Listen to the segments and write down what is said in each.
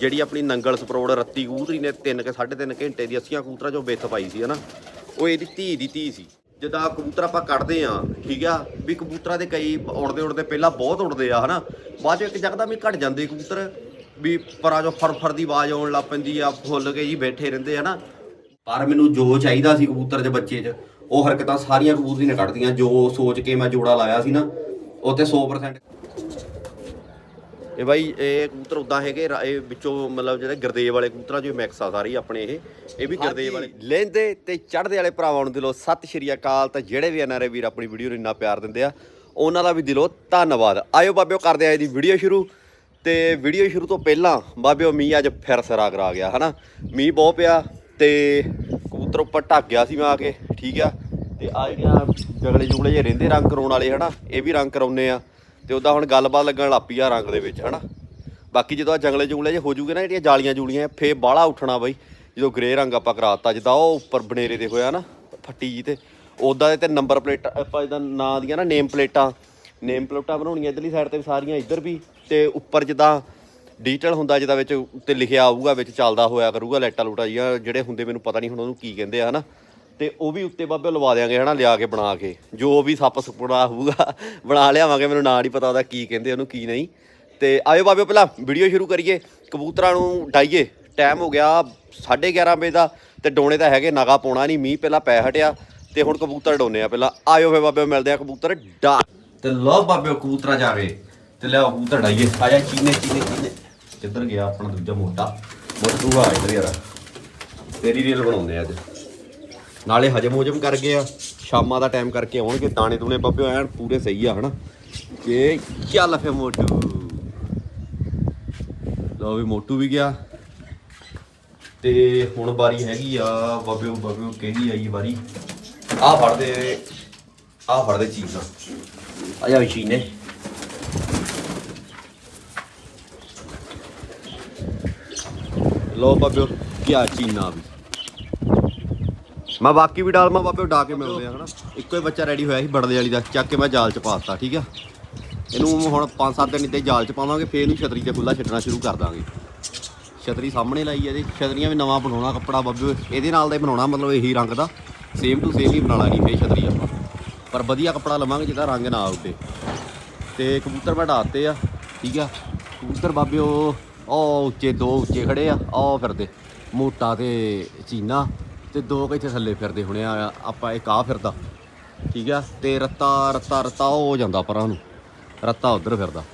ਜਿਹੜੀ ਆਪਣੀ ਨੰਗਲ ਸਪਰੋੜ ਰੱਤੀ ਕਬੂਤਰੀ ਨੇ 3 ਕੇ 3.5 ਘੰਟੇ ਦੀ 80 ਕਬੂਤਰਾਂ ਚੋਂ ਵਿੱਥ ਪਾਈ ਸੀ, ਹਨਾ? ਉਹ ਇਹਦੀ ਧੀ ਦੀ ਧੀ ਸੀ। ਜਿੱਦਾਂ ਕਬੂਤਰ ਆਪਾਂ ਕੱਢਦੇ ਆ ਠੀਕ ਆ? ਵੀ ਕਬੂਤਰਾਂ ਦੇ ਕਈ ਉੜਦੇ ਉੜਦੇ ਪਹਿਲਾਂ ਬਹੁਤ ਉੜਦੇ ਆ, ਹਨਾ? ਬਾਅਦ ਚ ਇੱਕ ਜਗਦਾ ਵੀ ਘਟ ਜਾਂਦੇ ਕਬੂਤਰ, ਵੀ ਪਰਾਂ ਜੋ ਫਰ ਫਰ ਦੀ ਆਵਾਜ਼ ਆਉਣ ਲੱਗ ਪੈਂਦੀ ਆ, ਫੁੱਲ ਕੇ ਜੀ ਬੈਠੇ ਰਹਿੰਦੇ, ਹਨਾ? ਪਰ ਮੈਨੂੰ ਜੋ ਚਾਹੀਦਾ ਸੀ ਕਬੂਤਰ ਦੇ ਬੱਚੇ 'ਚ, ਉਹ ਹਰਕਤਾਂ ਸਾਰੀਆਂ ਕਬੂਤਰੀ ਨੇ ਕੱਢਦੀਆਂ ਜੋ ਸੋਚ ਕੇ ਮੈਂ ਜੋੜਾ ਲਾਇਆ ਸੀ ਨਾ, ਉਹ ਤੇ 100% ਇਹ ਬਾਈ ਇਹ ਕਬੂਤਰ ਉਦਾਂ ਹੈਗੇ ਰਾ- ਇਹ ਵਿੱਚੋਂ ਮਤਲਬ ਜਿਹੜੇ ਗਰਦੇਵ ਵਾਲੇ ਕਬੂਤਰਾਂ ਚੋਂ ਮਿਕਸ ਆ ਸਾਰੇ ਆਪਣੇ ਇਹ ਇਹ ਵੀ ਗਰਦੇਵ ਵਾਲੇ। ਲੈਂਦੇ ਤੇ ਚੜ੍ਹਦੇ ਵਾਲੇ ਭਰਾਵਾਂ ਨੂੰ ਦਿਲੋਂ ਸਤਿ ਸ਼੍ਰੀ ਅਕਾਲ ਤੇ ਜਿਹੜੇ ਵੀ ਐਨਆਰਏ ਵੀਰ ਆਪਣੀ ਵੀਡੀਓ ਨੂੰ ਇੰਨਾ ਪਿਆਰ ਦਿੰਦੇ ਆ ਉਹਨਾਂ ਦਾ ਵੀ ਦਿਲੋਂ ਧੰਨਵਾਦ। ਆਇਓ ਬਾਬਿਓ ਕਰਦੇ ਆ ਇਹਦੀ ਵੀਡੀਓ ਸ਼ੁਰੂ। ਤੇ ਵੀਡੀਓ ਸ਼ੁਰੂ ਤੋਂ ਪਹਿਲਾਂ ਬਾਬਿਓ ਮੀਂਹ ਅੱਜ ਫਿਰ ਸਿਰਾ ਕਰਾ ਗਿਆ ਹਨਾ? ਮੀਂਹ ਬਹੁਤ ਪਿਆ ਤੇ ਕਬੂਤਰ ਉੱਪਰ ਢੱਕ ਗਿਆ ਸੀ ਮੈਂ ਆ ਕੇ ਠੀਕ ਆ? ਤੇ ਆ ਜਿਹੜੀਆਂ ਜਗਲੇ ਜੁਗਲੇ ਜੇ ਰਹਿੰਦੇ ਰੰਗ ਕਰਾਉਣ ਵਾਲੇ ਹਨਾ? ਇਹ ਵੀ ਰੰਗ ਕਰਾਉਨੇ ਆ। ਤੇ ਉਦਾਂ ਹੁਣ ਗੱਲਬਾਤ ਲੱਗਣ ਲੱਪੀ ਆ ਰੰਗ ਦੇ ਵਿੱਚ, ਹਨਾ? ਬਾਕੀ ਜਦੋਂ ਆ ਜੰਗਲੇ ਜੁੰਗਲੇ ਜੇ ਹੋ ਜੂਗੇ ਨਾ ਜਿਹੜੀਆਂ ਜਾਲੀਆਂ ਜੂਲੀਆਂ ਫੇ ਬਾਹਲਾ ਉੱਠਣਾ ਬਾਈ। ਜਦੋਂ ਗ੍ਰੇ ਰੰਗ ਆਪਾਂ ਕਰਾਤਾ, ਜਿੱਦਾਂ ਉਹ ਉੱਪਰ ਬਨੇਰੇ ਦੇ ਹੋਇਆ ਨਾ, ਫੱਟੀ ਜੀ ਤੇ ਉਦਾਂ ਦੇ ਤੇ ਨੰਬਰ ਪਲੇਟਾਂ ਆਪਾਂ ਜਿੱਦਾਂ ਨਾਂ ਦੀਆਂ ਨਾ ਨੇਮ ਪਲੇਟਾਂ ਨੇਮ ਪਲੇਟਾਂ ਬਣਾਉਣੀਆਂ ਇਧਰਲੀ ਸਾਈਡ ਤੇ ਵੀ ਸਾਰੀਆਂ ਇੱਧਰ ਵੀ, ਤੇ ਉੱਪਰ ਜਿੱਦਾਂ ਡਿਜੀਟਲ ਹੁੰਦਾ ਜਿਹਦਾ ਵਿੱਚ ਉੱਤੇ ਲਿਖਿਆ ਆਊਗਾ, ਵਿੱਚ ਚੱਲਦਾ ਹੋਇਆ ਕਰੂਗਾ ਲਾਈਟਾਂ ਲੂਟਾਂ ਜੀਆਂ ਜਿਹੜੇ ਹੁੰਦੇ, ਮੈਨੂੰ ਪਤਾ ਨਹੀਂ ਹੁਣ ਉਹਨੂੰ ਕੀ ਕਹਿੰਦੇ ਆ, ਹਨਾ? ਤੇ ਉਹ ਵੀ ਉੱਤੇ ਬਾਬੇ ਲਵਾ ਦਿਆਂਗੇ ਹਨਾ, ਲਿਆ ਕੇ ਬਣਾ ਕੇ। ਜੋ ਵੀ ਸੱਪ ਸੁਪੜਾ ਹੋਊਗਾ, ਬਣਾ ਲਿਆਵਾਂਗੇ, ਮੈਨੂੰ ਨਾਂ ਨਹੀਂ ਪਤਾ ਉਹਦਾ ਕੀ ਕਹਿੰਦੇ ਉਹਨੂੰ, ਕੀ ਨਹੀਂ। ਤੇ ਆਇਓ ਬਾਬੇ, ਪਹਿਲਾਂ ਵੀਡੀਓ ਸ਼ੁਰੂ ਕਰੀਏ। ਕਬੂਤਰਾਂ ਨੂੰ ਡਾਈਏ ਟਾਈਮ ਹੋ ਗਿਆ 11:30 ਵਜੇ ਦਾ, ਤੇ ਡੋਣੇ ਤਾਂ ਹੈਗੇ, ਨਗਾ ਪਾਉਣਾ ਨਹੀਂ, ਮੀਂਹ ਪਹਿਲਾਂ ਪੈ ਹਟਿਆ, ਤੇ ਹੁਣ ਕਬੂਤਰ ਡੋਨੇ ਆ ਪਹਿਲਾਂ। ਆਇਓ ਫੇ ਬਾਬੇ, ਮਿਲਦੇ ਆ ਕਬੂਤਰ ਡਾ ਤੇ ਲਓ ਬਾਬੇ, ਕਬੂਤਰਾਂ ਜਾਵੇ। ਤੇ ਲਿਆਓ ਕਬੂਤਰ ਡਾਈਏ ਆ ਚੀਨੇ ਚੀਨੇ ਚੀਨੇ। ਕਿੱਧਰ ਗਿਆ ਆਪਣਾ ਦੂਜਾ ਮੋਟਾ? ਮੋਟੂ ਆ ਇੱਧਰ ਯਾਰ। ਤੇਰੀ ਰੀਲ ਬਣਾਉਂਦੇ ਆ ਅੱਜ। ਨਾਲੇ ਹਜਮ ਹੁਜਮ ਕਰ ਗਏ ਆ। ਸ਼ਾਮਾਂ ਦਾ ਟਾਈਮ ਕਰਕੇ ਆਉਣਗੇ, ਦਾਣੇ ਦੂਣੇ ਬੱਬੇ ਐਨ ਪੂਰੇ ਸਹੀ ਆ, ਹਨਾ? ਕਿ ਚੱਲ ਫੇ ਮੋਟੂ। ਲਓ ਵੀ ਮੋਟੂ ਵੀ ਗਿਆ। ਤੇ ਹੁਣ ਵਾਰੀ ਹੈਗੀ ਆ, ਬੱਬਿਓ ਬੱਬਿਓ ਕਿਹਦੀ ਆਈ ਵਾਰੀ। ਆ ਫੜਦੇ ਆ ਫੜਦੇ ਚੀਜ਼। ਆ ਜਾ ਵੀ ਚੀਨੇ। ਲੋ ਬੱਬਿਓ, ਕੀ ਆ ਚੀਨਾ ਵੀ। ਮੈਂ ਬਾਕੀ ਵੀ ਡਾਲ ਮੈਂ ਬਾਬੇ ਡਾ ਕੇ ਮਿਲਦੇ ਆ, ਹਨਾ? ਇੱਕੋ ਹੀ ਬੱਚਾ ਰੈਡੀ ਹੋਇਆ ਸੀ ਬੜਦੇ ਵਾਲੀ ਦਾ, ਚੱਕ ਕੇ ਮੈਂ ਜਾਲ ਚ ਪਾਤਾ ਠੀਕ ਆ? ਇਹਨੂੰ ਹੁਣ 5-7 ਦਿਨ ਇੱਦਾਂ ਜਾਲ ਚ ਪਾਵਾਂਗੇ, ਫੇਰ ਇਹਨੂੰ ਛਤਰੀ ਤੇ ਖੁੱਲਾ ਛੱਡਣਾ ਸ਼ੁਰੂ ਕਰ ਦਾਂਗੇ। ਛਤਰੀ ਸਾਹਮਣੇ ਲਾਈ ਹੈ ਜੀ ਛਤਰੀਆਂ ਵੀ ਨਵਾਂ ਬਣਾਉਣਾ ਕੱਪੜਾ ਬੱਬੇ ਇਹਦੇ ਨਾਲ ਦਾ ਹੀ ਬਣਾਉਣਾ, ਮਤਲਬ ਇਹੀ ਰੰਗ ਦਾ ਸੇਮ ਟੂ ਸੇਮ ਹੀ ਬਣਾ ਲਾਂਗੇ ਫੇਰ ਛਤਰੀ ਆਪਾਂ। ਪਰ ਵਧੀਆ ਕੱਪੜਾ ਲਵਾਂਗੇ ਜਿਹਦਾ ਰੰਗ ਨਾ ਉੱਡੇ। ਤੇ ਕਬੂਤਰ ਮੈਂ ਡਾਤੇ ਆ, ਠੀਕ ਆ? ਕਬੂਤਰ ਬਾਬੇ ਉਹ ਉਹ ਉੱਚੇ, ਦੋ ਉੱਚੇ ਖੜੇ ਆ ਉਹ ਫਿਰਦੇ, ਮੋਟਾ ਤੇ ਚੀਨਾ। ਤੇ ਦੋ ਕੁ ਇੱਥੇ ਥੱਲੇ ਫਿਰਦੇ ਹੁਣੇ ਆ, ਆਪਾਂ ਇੱਕ ਆ ਫਿਰਦਾ। ਠੀਕ ਆ? ਤੇ ਰੱਤਾ ਰੱਤਾ ਰੱਤਾ, ਉਹ ਹੋ ਜਾਂਦਾ ਪਰਾਂ ਨੂੰ। ਰੱਤਾ ਉਧਰ ਫਿਰਦਾ।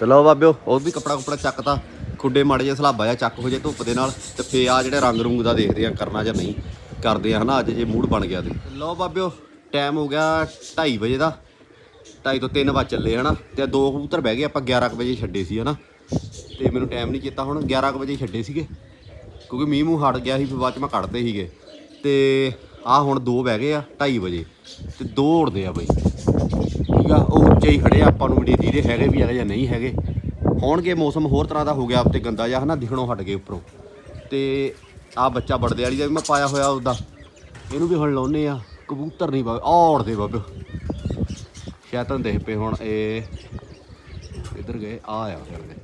ਤੇ ਲਓ ਬਾਬਿਓ ਉਹ ਵੀ ਕਪੜਾ ਕੁਪੜਾ ਚੱਕਤਾ। ਖੁੱਡੇ ਮਾੜੇ ਜਿਹਾ ਸਲਾਬਾ ਜਿਹਾ ਚੱਕ ਹੋ ਜੇ ਧੁੱਪ ਦੇ ਨਾਲ, ਤੇ ਫੇ ਆ ਜਿਹੜੇ ਰੰਗ ਰੂੰਗ ਦਾ ਦੇਖਦੇ ਆ, ਕਰਨਾ ਜਾਂ ਨਹੀਂ ਕਰਦੇ ਆ, ਹਨਾ? ਅੱਜ ਜੇ ਮੂਡ ਬਣ ਗਿਆ ਤੇ। ਲਓ ਬਾਬਿਓ ਟਾਈਮ ਹੋ ਗਿਆ 2:30 ਵਜੇ ਦਾ। 2:30 ਤੋਂ 3 ਵਜੇ ਚੱਲੇ, ਹਨਾ? ਤੇ ਦੋ ਕਬੂਤਰ ਬਹਿ ਗਏ, ਆਪਾਂ 11 ਕੁ ਵਜੇ ਛੱਡੇ ਸੀ, ਹਨਾ? ਤੇ ਮੈਨੂੰ ਟਾਈਮ ਨਹੀਂ ਚੇਤਾ ਹੁਣ 11 ਕੁ ਵਜੇ ਛੱਡੇ ਸੀਗੇ। ਕਿਉਂਕਿ ਮੀਂਹ ਮੂੰਹ ਹਟ ਗਿਆ ਸੀ, ਫਿਰ ਬਾਅਦ ਚ ਮੈਂ ਕੱਢਦੇ ਸੀਗੇ। ਤੇ ਆ ਹੁਣ ਦੋ ਬਹਿ ਗਏ ਆ 2:30 ਵਜੇ। ਤੇ ਦੋ ਉੜਦੇ ਆ ਬਈ। ਠੀਕ ਆ, ਉਹ ਉੱਚੇ ਹੀ ਖੜੇ ਆ, ਆਪਾਂ ਨੂੰ ਵੀ ਦੀਦੇ ਹੈਗੇ ਵੀ ਹੈਗੇ ਜਾਂ ਨਹੀਂ ਹੈਗੇ। ਹੋਣਗੇ ਮੌਸਮ ਹੋਰ ਤਰ੍ਹਾਂ ਦਾ ਹੋ ਗਿਆ ਤੇ ਗੰਦਾ ਜਿਹਾ, ਹਨਾ, ਦਿਖਣੋਂ ਹਟ ਗਏ ਉੱਪਰੋਂ। ਤੇ ਆ ਬੱਚਾ ਬੜਦੇ ਵਾਲੀ ਦਾ ਵੀ ਮੈਂ ਪਾਇਆ ਹੋਇਆ ਉਹਦਾ। ਇਹਨੂੰ ਵੀ ਹੁਣ ਲਾਉਨੇ ਆ, ਕਬੂਤਰ ਨਹੀਂ ਬਾ ਔੜਦੇ ਬਾਬੇ। ਸ਼ੈਤਾਨ ਦੇਖ ਪਏ ਹੁਣ ਇਹ ਇੱਧਰ ਗਏ? ਆ ਆ ਫਿਰਦੇ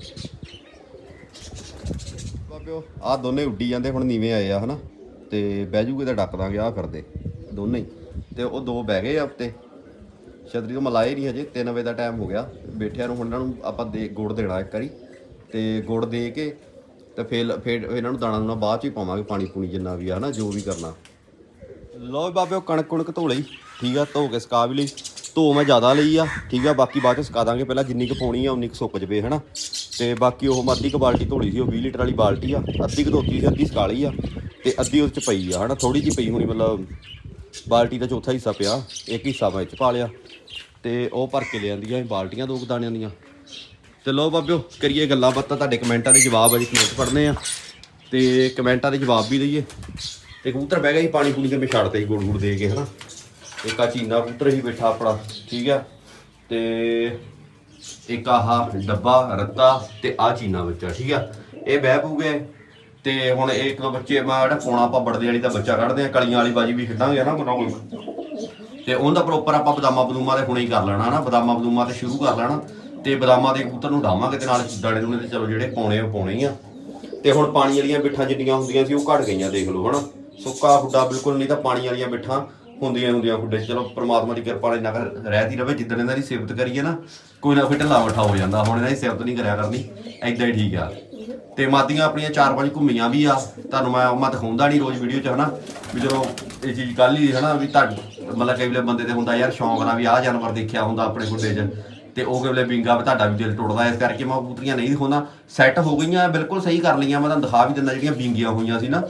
ਪਿਓ। ਆ ਦੋਨੇ ਉੱਡੀ ਜਾਂਦੇ, ਹੁਣ ਨੀਵੇਂ ਆਏ ਆ, ਹਨਾ? ਤੇ ਬਹਿ ਜੂਗੇ ਤਾਂ ਡੱਕ ਦਾਂਗੇ ਆ ਫਿਰਦੇ, ਦੋਨੇ ਹੀ। ਤੇ ਉਹ ਦੋ ਬਹਿ ਗਏ ਆ ਉੱਤੇ। ਛਤਰੀ ਤੋਂ ਮਲਾਏ ਨਹੀਂ ਹਜੇ 3 ਵਜੇ ਦਾ ਟਾਈਮ ਹੋ ਗਿਆ। ਬੈਠਿਆਂ ਨੂੰ ਹੁਣ ਇਹਨਾਂ ਨੂੰ ਆਪਾਂ ਦੇ ਗੁੜ ਦੇਣਾ ਇੱਕ ਵਾਰੀ। ਤੇ ਗੁੜ ਦੇ ਕੇ ਤੇ ਫੇਰ ਫੇਰ ਇਹਨਾਂ ਨੂੰ ਦਾਣਾ ਦੂਣਾ ਬਾਅਦ ਚ ਹੀ ਪਾਵਾਂਗੇ ਪਾਣੀ ਪੂਣੀ ਜਿੰਨਾ ਵੀ ਆ, ਹਨਾ, ਜੋ ਵੀ ਕਰਨਾ। ਲੋ ਵੀ ਬਾਬਿਓ ਕਣਕ ਕੁਣਕ ਧੋ ਲਈ। ਠੀਕ ਆ, ਧੋ ਕੇ ਸਕਾ ਵੀ ਲਈ। ਧੋ ਮੈਂ ਜ਼ਿਆਦਾ ਲਈ ਆ, ਠੀਕ ਆ, ਬਾਕੀ ਬਾਅਦ ਚ ਸੁਕਾ ਦਾਂਗੇ। ਪਹਿਲਾਂ ਜਿੰਨੀ ਕੁ ਪਾਉਣੀ ਆ, ਉਨੀ ਕੁ ਸੁੱਕ ਜਵੇ, ਹਨਾ? ਤੇ ਬਾਕੀ ਉਹ ਮੈਂ ਅੱਧੀ ਕੁ ਬਾਲਟੀ ਧੋਲੀ ਸੀ, ਉਹ 20 ਲੀਟਰ ਵਾਲੀ ਬਾਲਟੀ ਆ, ਅੱਧੀ ਕੁ ਧੋਤੀ ਸੀ, ਅੱਧੀ ਸਕਾਲੀ ਆ, ਤੇ ਅੱਧੀ ਉਹਦੇ ਚ ਪਈ ਆ, ਹਨਾ ਥੋੜੀ ਜਿਹੀ ਪਈ ਹੋਣੀ, ਮਤਲਬ ਬਾਲਟੀ ਦਾ ਚੌਥਾ ਹਿੱਸਾ ਪਿਆ, ਇੱਕ ਹਿੱਸਾ ਮੈਂ ਇਹ ਚ ਪਾ ਲਿਆ, ਤੇ ਉਹ ਭਰ ਕੇ ਲੈ ਬਾਲਟੀਆਂ ਦੋ ਕੁ ਦਾਣਿਆਂ ਦੀਆਂ। ਤੇ ਲੋ ਬਾਬਿਓ, ਕਰੀਏ ਗੱਲਾਂ ਬਾਤਾਂ, ਤੁਹਾਡੇ ਕਮੈਂਟਾਂ ਦੇ ਜਵਾਬ ਅਜੇ ਕਮੈਂਟ ਪੜ੍ਹਨੇ ਆ, ਤੇ ਕਮੈਂਟਾਂ ਦੇ ਜਵਾਬ ਵੀ ਦਈਏ। ਤੇ ਕਬੂਤਰ ਬਹਿ ਗਿਆ ਸੀ ਪਾਣੀ ਪੂਣੀ ਤੇ ਮੈਂ ਛੱਡਤੇ ਸੀ ਗੁੜ ਗੁੜ ਦੇ ਕੇ, ਹਨਾ। ਇੱਕ ਆ ਚੀਨਾ ਕਬੂਤਰ ਹੀ ਬੈਠਾ ਆਪਣਾ, ਠੀਕ ਆ, ਤੇ ਇੱਕ ਆਹ ਡੱਬਾ, ਰੱਤਾ ਤੇ ਆ ਚੀਨਾ ਬੱਚਾ, ਠੀਕ ਆ? ਇਹ ਬਹਿ ਪੂਗੇ ਤੇ ਹੁਣ ਇਹ ਇੱਕ ਬੱਚੇ, ਮੈਂ ਜਿਹੜਾ ਪੋਣਾ ਆਪਾਂ ਬੜਦੇ ਵਾਲੀ ਦਾ ਬੱਚਾ ਕੱਢਦੇ ਆ, ਕਲੀਆਂ ਵਾਲੀ ਬਾਜੀ ਵੀ ਖੇਡਾਂਗੇ ਨਾ ਕੋਨਾ ਕੋਈ ਤੇ ਉਹਦਾ ਪ੍ਰੋਪਰ ਆਪਾਂ ਬਦਾਮਾ ਬਦੂਮਾ ਤੇ ਹੁਣੇ ਹੀ ਕਰ ਲੈਣਾ ਨਾ, ਬਦਾਮਾ ਬਦੂਮਾ ਤੇ ਸ਼ੁਰੂ ਕਰ ਲੈਣਾ। ਤੇ ਬਦਾਮਾਂ ਦੇ ਕਬੂਤਰ ਨੂੰ ਡਾਵਾਂਗੇ ਤੇ ਨਾਲ ਦਾਣੇ ਦੂਣੇ ਤੇ ਚਲੋ ਜਿਹੜੇ ਪਾਉਣੇ ਉਹ ਪਾਉਣੇ ਹੀ ਆ। ਤੇ ਹੁਣ ਪਾਣੀ ਵਾਲੀਆਂ ਬਿੱਠਾਂ ਜਿੰਨੀਆਂ ਹੁੰਦੀਆਂ ਸੀ, ਉਹ ਘਟ ਗਈਆਂ, ਦੇਖ ਲਓ ਹਨਾ। ਸੁੱਕਾ ਹੁੱਡਾ ਬਿਲਕੁਲ ਨਹੀਂ ਤਾਂ ਪਾਣੀ ਵਾਲੀਆਂ ਬਿੱਠਾਂ। ਹੁੰਦੀਆਂ ਹੁੰਦੀਆਂ ਖੁੱਡੇ ਚਲੋ ਪ੍ਰਮਾਤਮਾ ਦੀ ਕਿਰਪਾ ਨਾਲ ਇੰਨਾ ਕਰ ਰਹਿਤੀ ਰਵੇ, ਜਿੱਦਣ ਇਹਨਾਂ ਦੀ ਸਿਫਤ ਕਰੀਏ ਨਾ, ਕੋਈ ਨਾ ਕੋਈ ਢਿੱਲਾ ਮੱਠਾ ਹੋ ਜਾਂਦਾ। ਹੁਣ ਇਹਨਾਂ ਦੀ ਸਿਫਤ ਨਹੀਂ ਕਰਿਆ ਕਰਨੀ ਐਦਾਂ ਹੀ ਠੀਕ ਆ। ਤੇ ਮਾਦੀਆਂ ਆਪਣੀਆਂ ਚਾਰ ਪੰਜ ਘੁੰਮੀਆਂ ਵੀ ਆ। ਤੁਹਾਨੂੰ ਮੈਂ ਮੈਂ ਦਿਖਾਉਂਦਾ ਨਹੀਂ ਰੋਜ਼ ਵੀਡੀਓ 'ਚ, ਹਨਾ? ਵੀ ਜਦੋਂ ਇਹ ਚੀਜ਼ ਕੱਲ ਹੀ, ਹਨਾ, ਵੀ ਤੁਹਾਡੇ ਮਤਲਬ ਕਈ ਵੇਲੇ ਬੰਦੇ ਤੇ ਹੁੰਦਾ ਯਾਰ ਸ਼ੌਂਕ ਨਾਲ ਵੀ ਆਹ ਜਾਨਵਰ ਦੇਖਿਆ ਹੁੰਦਾ ਆਪਣੇ ਗੁੱਡੇ 'ਚ। ਤੇ ਉਹ ਕਿਵੇਂ ਬਿੰਗਾ ਵੀ ਤੁਹਾਡਾ ਵੀ ਦਿਲ ਟੁੱਟਦਾ, ਇਸ ਕਰਕੇ ਮੈਂ ਉਹ ਕਬੂਤਰੀਆਂ ਨਹੀਂ ਦਿਖਾਉਂਦਾ। ਸੈੱਟ ਹੋ ਗਈਆਂ, ਬਿਲਕੁਲ ਸਹੀ ਕਰ ਲਈਆਂ, ਮੈਂ ਤੁਹਾਨੂੰ ਦਿਖਾ ਵੀ ਦਿੰਦਾ ਜਿਹੜੀਆਂ ਬਿੰਗੀਆਂ ਹੋਈਆਂ ਸੀ ਨਾ।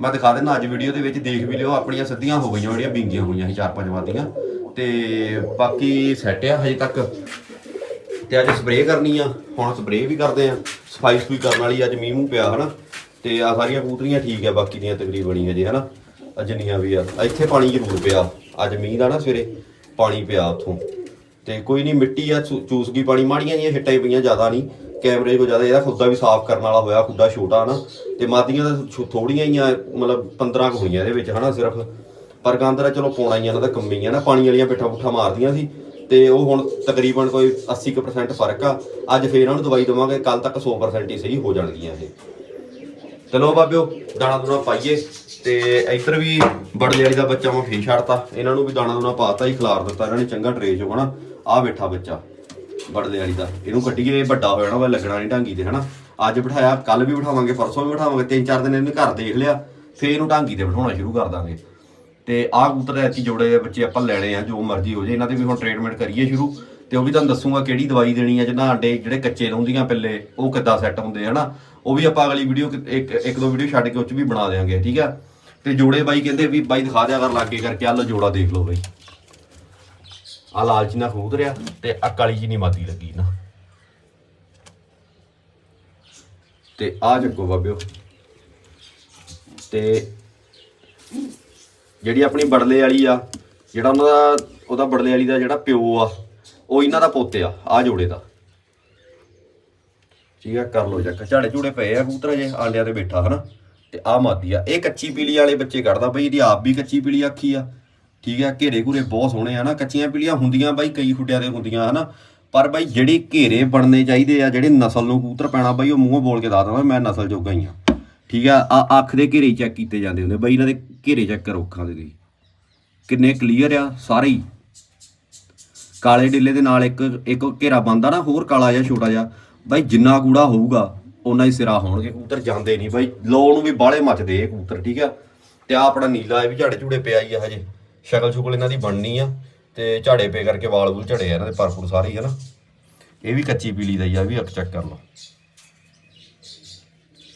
ਮੈਂ ਦਿਖਾ ਦਿੰਦਾ ਅੱਜ ਵੀਡੀਓ ਦੇ ਵਿੱਚ, ਦੇਖ ਵੀ ਲਿਓ, ਆਪਣੀਆਂ ਸਿੱਧੀਆਂ ਹੋ ਗਈਆਂ, ਜਿਹੜੀਆਂ ਬਿੰਗੀਆਂ ਹੋਈਆਂ ਸੀ, ਚਾਰ ਪੰਜ ਵਾਦੀਆਂ ਤੇ ਬਾਕੀ ਸੈੱਟ ਆ ਹਜੇ ਤੱਕ। ਤੇ ਅੱਜ ਸਪਰੇਅ ਕਰਨੀ ਆ, ਹੁਣ ਸਪਰੇਅ ਵੀ ਕਰਦੇ ਆ। ਸਫ਼ਾਈ ਸਫੂਈ ਕਰਨ ਵਾਲੀ ਅੱਜ ਮੀਂਹ ਮੂੰਹ ਪਿਆ, ਹਨਾ। ਤੇ ਆ ਸਾਰੀਆਂ ਕੂਤਰੀਆਂ ਠੀਕ ਆ, ਬਾਕੀ ਦੀਆਂ ਤਕਰੀਬਨ ਹੀ ਅਜੇ ਹਨਾ। ਆਹ ਜਿੰਨੀਆਂ ਵੀ ਆ। ਇੱਥੇ ਪਾਣੀ ਜ਼ਰੂਰ ਪਿਆ। ਅੱਜ ਮੀਂਹ ਦਾ ਨਾ ਸਵੇਰੇ ਪਾਣੀ ਪਿਆ ਉੱਥੋਂ। ਤੇ ਕੋਈ ਨਹੀਂ ਮਿੱਟੀ ਆ, ਚੂ- ਚੂਸ ਗਈ ਪਾਣੀ। ਮਾੜੀਆਂ ਜੀਆਂ ਹਿੱਟਾਂ ਹੀ ਪਈਆਂ, ਜ਼ਿਆਦਾ ਨਹੀਂ ਕੈਮਰੇ ਕੋ ਜ਼ਿਆਦਾ ਇਹਦਾ ਖੁੱਦਾ ਵੀ ਸਾਫ਼ ਕਰਨ ਵਾਲਾ ਹੋਇਆ, ਖੁੱਦਾ ਛੋਟਾ ਨਾ। ਤੇ ਮਾਦੀਆਂ ਤਾਂ ਥੋੜੀਆਂ ਹੀ ਆ, ਮਤਲਬ 15 ਕੁ ਹੋਈਆਂ ਇਹਦੇ ਵਿੱਚ ਹਨਾ ਸਿਰਫ। ਪਰ ਗਾਂਦਰਾ ਚਲੋ ਪਾਉਣਾ ਹੀ ਇਹਨਾਂ ਦਾ ਕੰਮ ਹੀ ਆ ਨਾ। ਪਾਣੀ ਵਾਲੀਆਂ ਪਿੱਠਾ ਪੁੱਠਾ ਮਾਰਦੀਆਂ ਸੀ। ਤੇ ਉਹ ਹੁਣ ਤਕਰੀਬਨ ਕੋਈ 80% ਫ਼ਰਕ ਆ। ਅੱਜ ਫੇਰ ਇਹਨਾਂ ਨੂੰ ਦਵਾਈ ਦਵਾਂਗੇ ਕੱਲ ਤੱਕ 100% ਹੀ ਸਹੀ ਹੋ ਜਾਣਗੀਆਂ ਇਹ। ਚਲੋ ਬਾਬਿਓ, ਦਾਣਾ ਦੂਣਾ ਪਾਈਏ। ਤੇ ਇੱਧਰ ਵੀ ਬੜਲੇ ਵਾਲੀ ਦਾ ਬੱਚਾ ਮੈਂ ਫੇਰ ਛੱਡਤਾ। ਇਹਨਾਂ ਨੂੰ ਵੀ ਦਾਣਾ ਦੂਣਾ ਪਾਤਾ ਹੀ ਖਿਲਾਰ ਦਿੱਤਾ। ਇਹਨਾਂ ਨੇ ਚੰਗਾ ਟਰੇ ਚੋਂ ਹਨਾ ਆ ਬੈਠਾ ਬੱਚਾ। ਬੜਲੇ ਵਾਲੀ ਦਾ। ਇਹਨੂੰ ਕੱਢੀਏ ਵੱਡਾ ਹੋ ਜਾਣਾ ਵਾ ਲੱਗਣਾ ਨਹੀਂ ਢਾਂਗੀ ਤੇ, ਹਨਾ? ਅੱਜ ਬਿਠਾਇਆ ਕੱਲ ਵੀ ਬਿਠਾਵਾਂਗੇ, ਪਰਸੋਂ ਵੀ ਬਿਠਾਵਾਂਗੇ, ਤਿੰਨ ਚਾਰ ਦਿਨ ਇਹਨੇ ਘਰ ਦੇਖ ਲਿਆ, ਫੇਰ ਇਹਨੂੰ ਢਾਂਗੀ ਤੇ ਬਿਠਾਉਣਾ ਸ਼ੁਰੂ ਕਰ ਦਾਂਗੇ। ਤੇ ਆਹ ਕਬੂਤਰ ਐਤੀ ਜੋੜੇ ਦੇ ਬੱਚੇ ਆਪਾਂ ਲੈਣੇ ਆ, ਜੋ ਮਰਜ਼ੀ ਹੋ ਜੇ, ਇਹਨਾਂ ਤੇ ਵੀ ਹੁਣ ਟ੍ਰੀਟਮੈਂਟ ਕਰੀਏ ਸ਼ੁਰੂ। ਤੇ ਉਹ ਵੀ ਤੁਹਾਨੂੰ ਦੱਸੂਗਾ ਕਿਹੜੀ ਦਵਾਈ ਦੇਣੀ ਹੈ ਜਿੰਨਾ ਆਂਡੇ ਜਿਹੜੇ ਕੱਚੇ ਰਹਿੰਦੀਆਂ ਪਿੱਲੇ ਉਹ ਕਿੱਦਾਂ ਸੈੱਟ ਹੁੰਦੇ ਹਨਾ? ਉਹ ਵੀ ਆਪਾਂ ਅਗਲੀ ਵੀਡੀਓ ਇੱਕ ਇੱਕ ਦੋ ਵੀਡੀਓ ਛੱਡ ਕੇ ਉਹ ਚ ਵੀ ਬਣਾ ਦੇਵਾਂਗੇ ਠੀਕ ਆ? ਤੇ ਜੋੜੇ ਬਾਈ ਕਹਿੰਦੇ ਵੀ ਬਾਈ ਦਿਖਾ ਦਿਆ ਕਰ ਲਾਗੇ ਕਰਕੇ, ਆਹ ਲਓ ਜੋੜਾ ਦੇਖ ਲਓ ਬਾਈ। ਆ ਲਾਲਚੀ ਚੀਨਾ ਖੂਦ ਰਿਆ ਤੇ ਆ ਕਾਲੀ ਜੀ ਨਹੀਂ ਮਾਦੀ ਲੱਗੀ ਨਾ। ਤੇ ਆ ਚੱਕੋ ਬਾਬਿਓ। ਤੇ ਜਿਹੜੀ ਆਪਣੀ ਬੜਲੇ ਵਾਲੀ ਆ, ਜਿਹੜਾ ਉਹਨਾਂ ਦਾ, ਉਹਦਾ ਬੜਲੇ ਵਾਲੀ ਦਾ ਜਿਹੜਾ ਪਿਓ ਆ, ਉਹ ਇਹਨਾਂ ਦਾ ਪੋਤੇ ਆ ਆ ਜੋੜੇ ਦਾ। ਠੀਕ ਆ, ਕਰ ਲੋ ਚੱਕ। ਝਾੜੇ ਝੂੜੇ ਪਏ ਆ ਕਬੂਤਰ ਜੇ ਆਂਡਿਆਂ ਤੇ ਬੈਠਾ ਹਨਾ। ਤੇ ਆ ਮਾਦੀ ਆ। ਇਹ ਕੱਚੀ ਪੀਲੀ ਵਾਲੇ ਬੱਚੇ ਕੱਢਦਾ ਬਈ, ਇਹਦੀ ਆਪ ਵੀ ਕੱਚੀ ਪੀਲੀ ਆਖੀ ਆ। ਠੀਕ ਹੈ ਘੇਰੇ ਘੂਰੇ ਬਹੁਤ ਸੋਹਣੇ ਆ ਨਾ, ਕੱਚੀਆਂ ਪੀਲੀਆਂ ਹੁੰਦੀਆਂ ਬਾਈ, ਕਈ ਖੁੱਡਿਆਂ ਦੇ ਹੁੰਦੀਆਂ ਹਨਾ। ਪਰ ਬਾਈ ਜਿਹੜੇ ਘੇਰੇ ਬਣਨੇ ਚਾਹੀਦੇ ਆ, ਜਿਹੜੇ ਨਸਲ ਨੂੰ ਕਬੂਤਰ ਪੈਣਾ ਬਾਈ, ਉਹ ਮੂੰਹੋਂ ਬੋਲ ਕੇ ਦੱਸ ਦਿੰਦਾ, ਮੈਂ ਨਸਲ ਜੋਗਾ ਹੀ ਆ। ਠੀਕ ਆ ਆ ਅੱਖ ਦੇ ਘੇਰੇ ਚੈੱਕ ਕੀਤੇ ਜਾਂਦੇ ਹੁੰਦੇ ਬਾਈ, ਇਹਨਾਂ ਦੇ ਘੇਰੇ ਚੈੱਕ ਕਰੋ ਅੱਖਾਂ ਦੇ ਤੁਸੀਂ ਕਿੰਨੇ ਕਲੀਅਰ ਆ ਸਾਰੇ ਹੀ। ਕਾਲੇ ਡਿੱਲੇ ਦੇ ਨਾਲ ਇੱਕ ਇੱਕ ਘੇਰਾ ਬੰਦਾ ਨਾ, ਹੋਰ ਕਾਲਾ ਜਿਹਾ, ਛੋਟਾ ਜਿਹਾ, ਬਾਈ ਜਿੰਨਾ ਗੂੜਾ ਹੋਊਗਾ, ਓਨਾ ਹੀ ਸਿਰਾ ਹੋਣਗੇ, ਕਬੂਤਰ ਜਾਂਦੇ ਨਹੀਂ ਬਾਈ। ਲੋ ਨੂੰ ਵੀ ਬਾਹਲੇ ਮੱਚਦੇ ਇਹ ਕਬੂਤਰ, ਠੀਕ ਆ। ਤੇ ਆ ਆਪਣਾ ਨੀਲਾ, ਇਹ ਵੀ ਝਾੜੇ ਝੂੜੇ ਪਿਆ ਹੀ ਆ ਹਜੇ। ਸ਼ਕਲ ਸ਼ੁਕਲ ਇਹਨਾਂ ਦੀ ਬਣਨੀ ਆ ਤੇ ਝਾੜੇ ਪੇ ਕਰਕੇ ਵਾਲ ਵੂਲ ਝੜੇ ਆ ਇਹਨਾਂ ਦੇ ਪਰਪੁਰ ਸਾਰੇ ਹੀ ਹਨਾ ਇਹ ਵੀ ਕੱਚੀ ਪੀਲੀ ਦਾ ਹੀ ਆ, ਇਹ ਵੀ ਅੱਖ ਚੈੱਕ ਕਰ ਲਓ।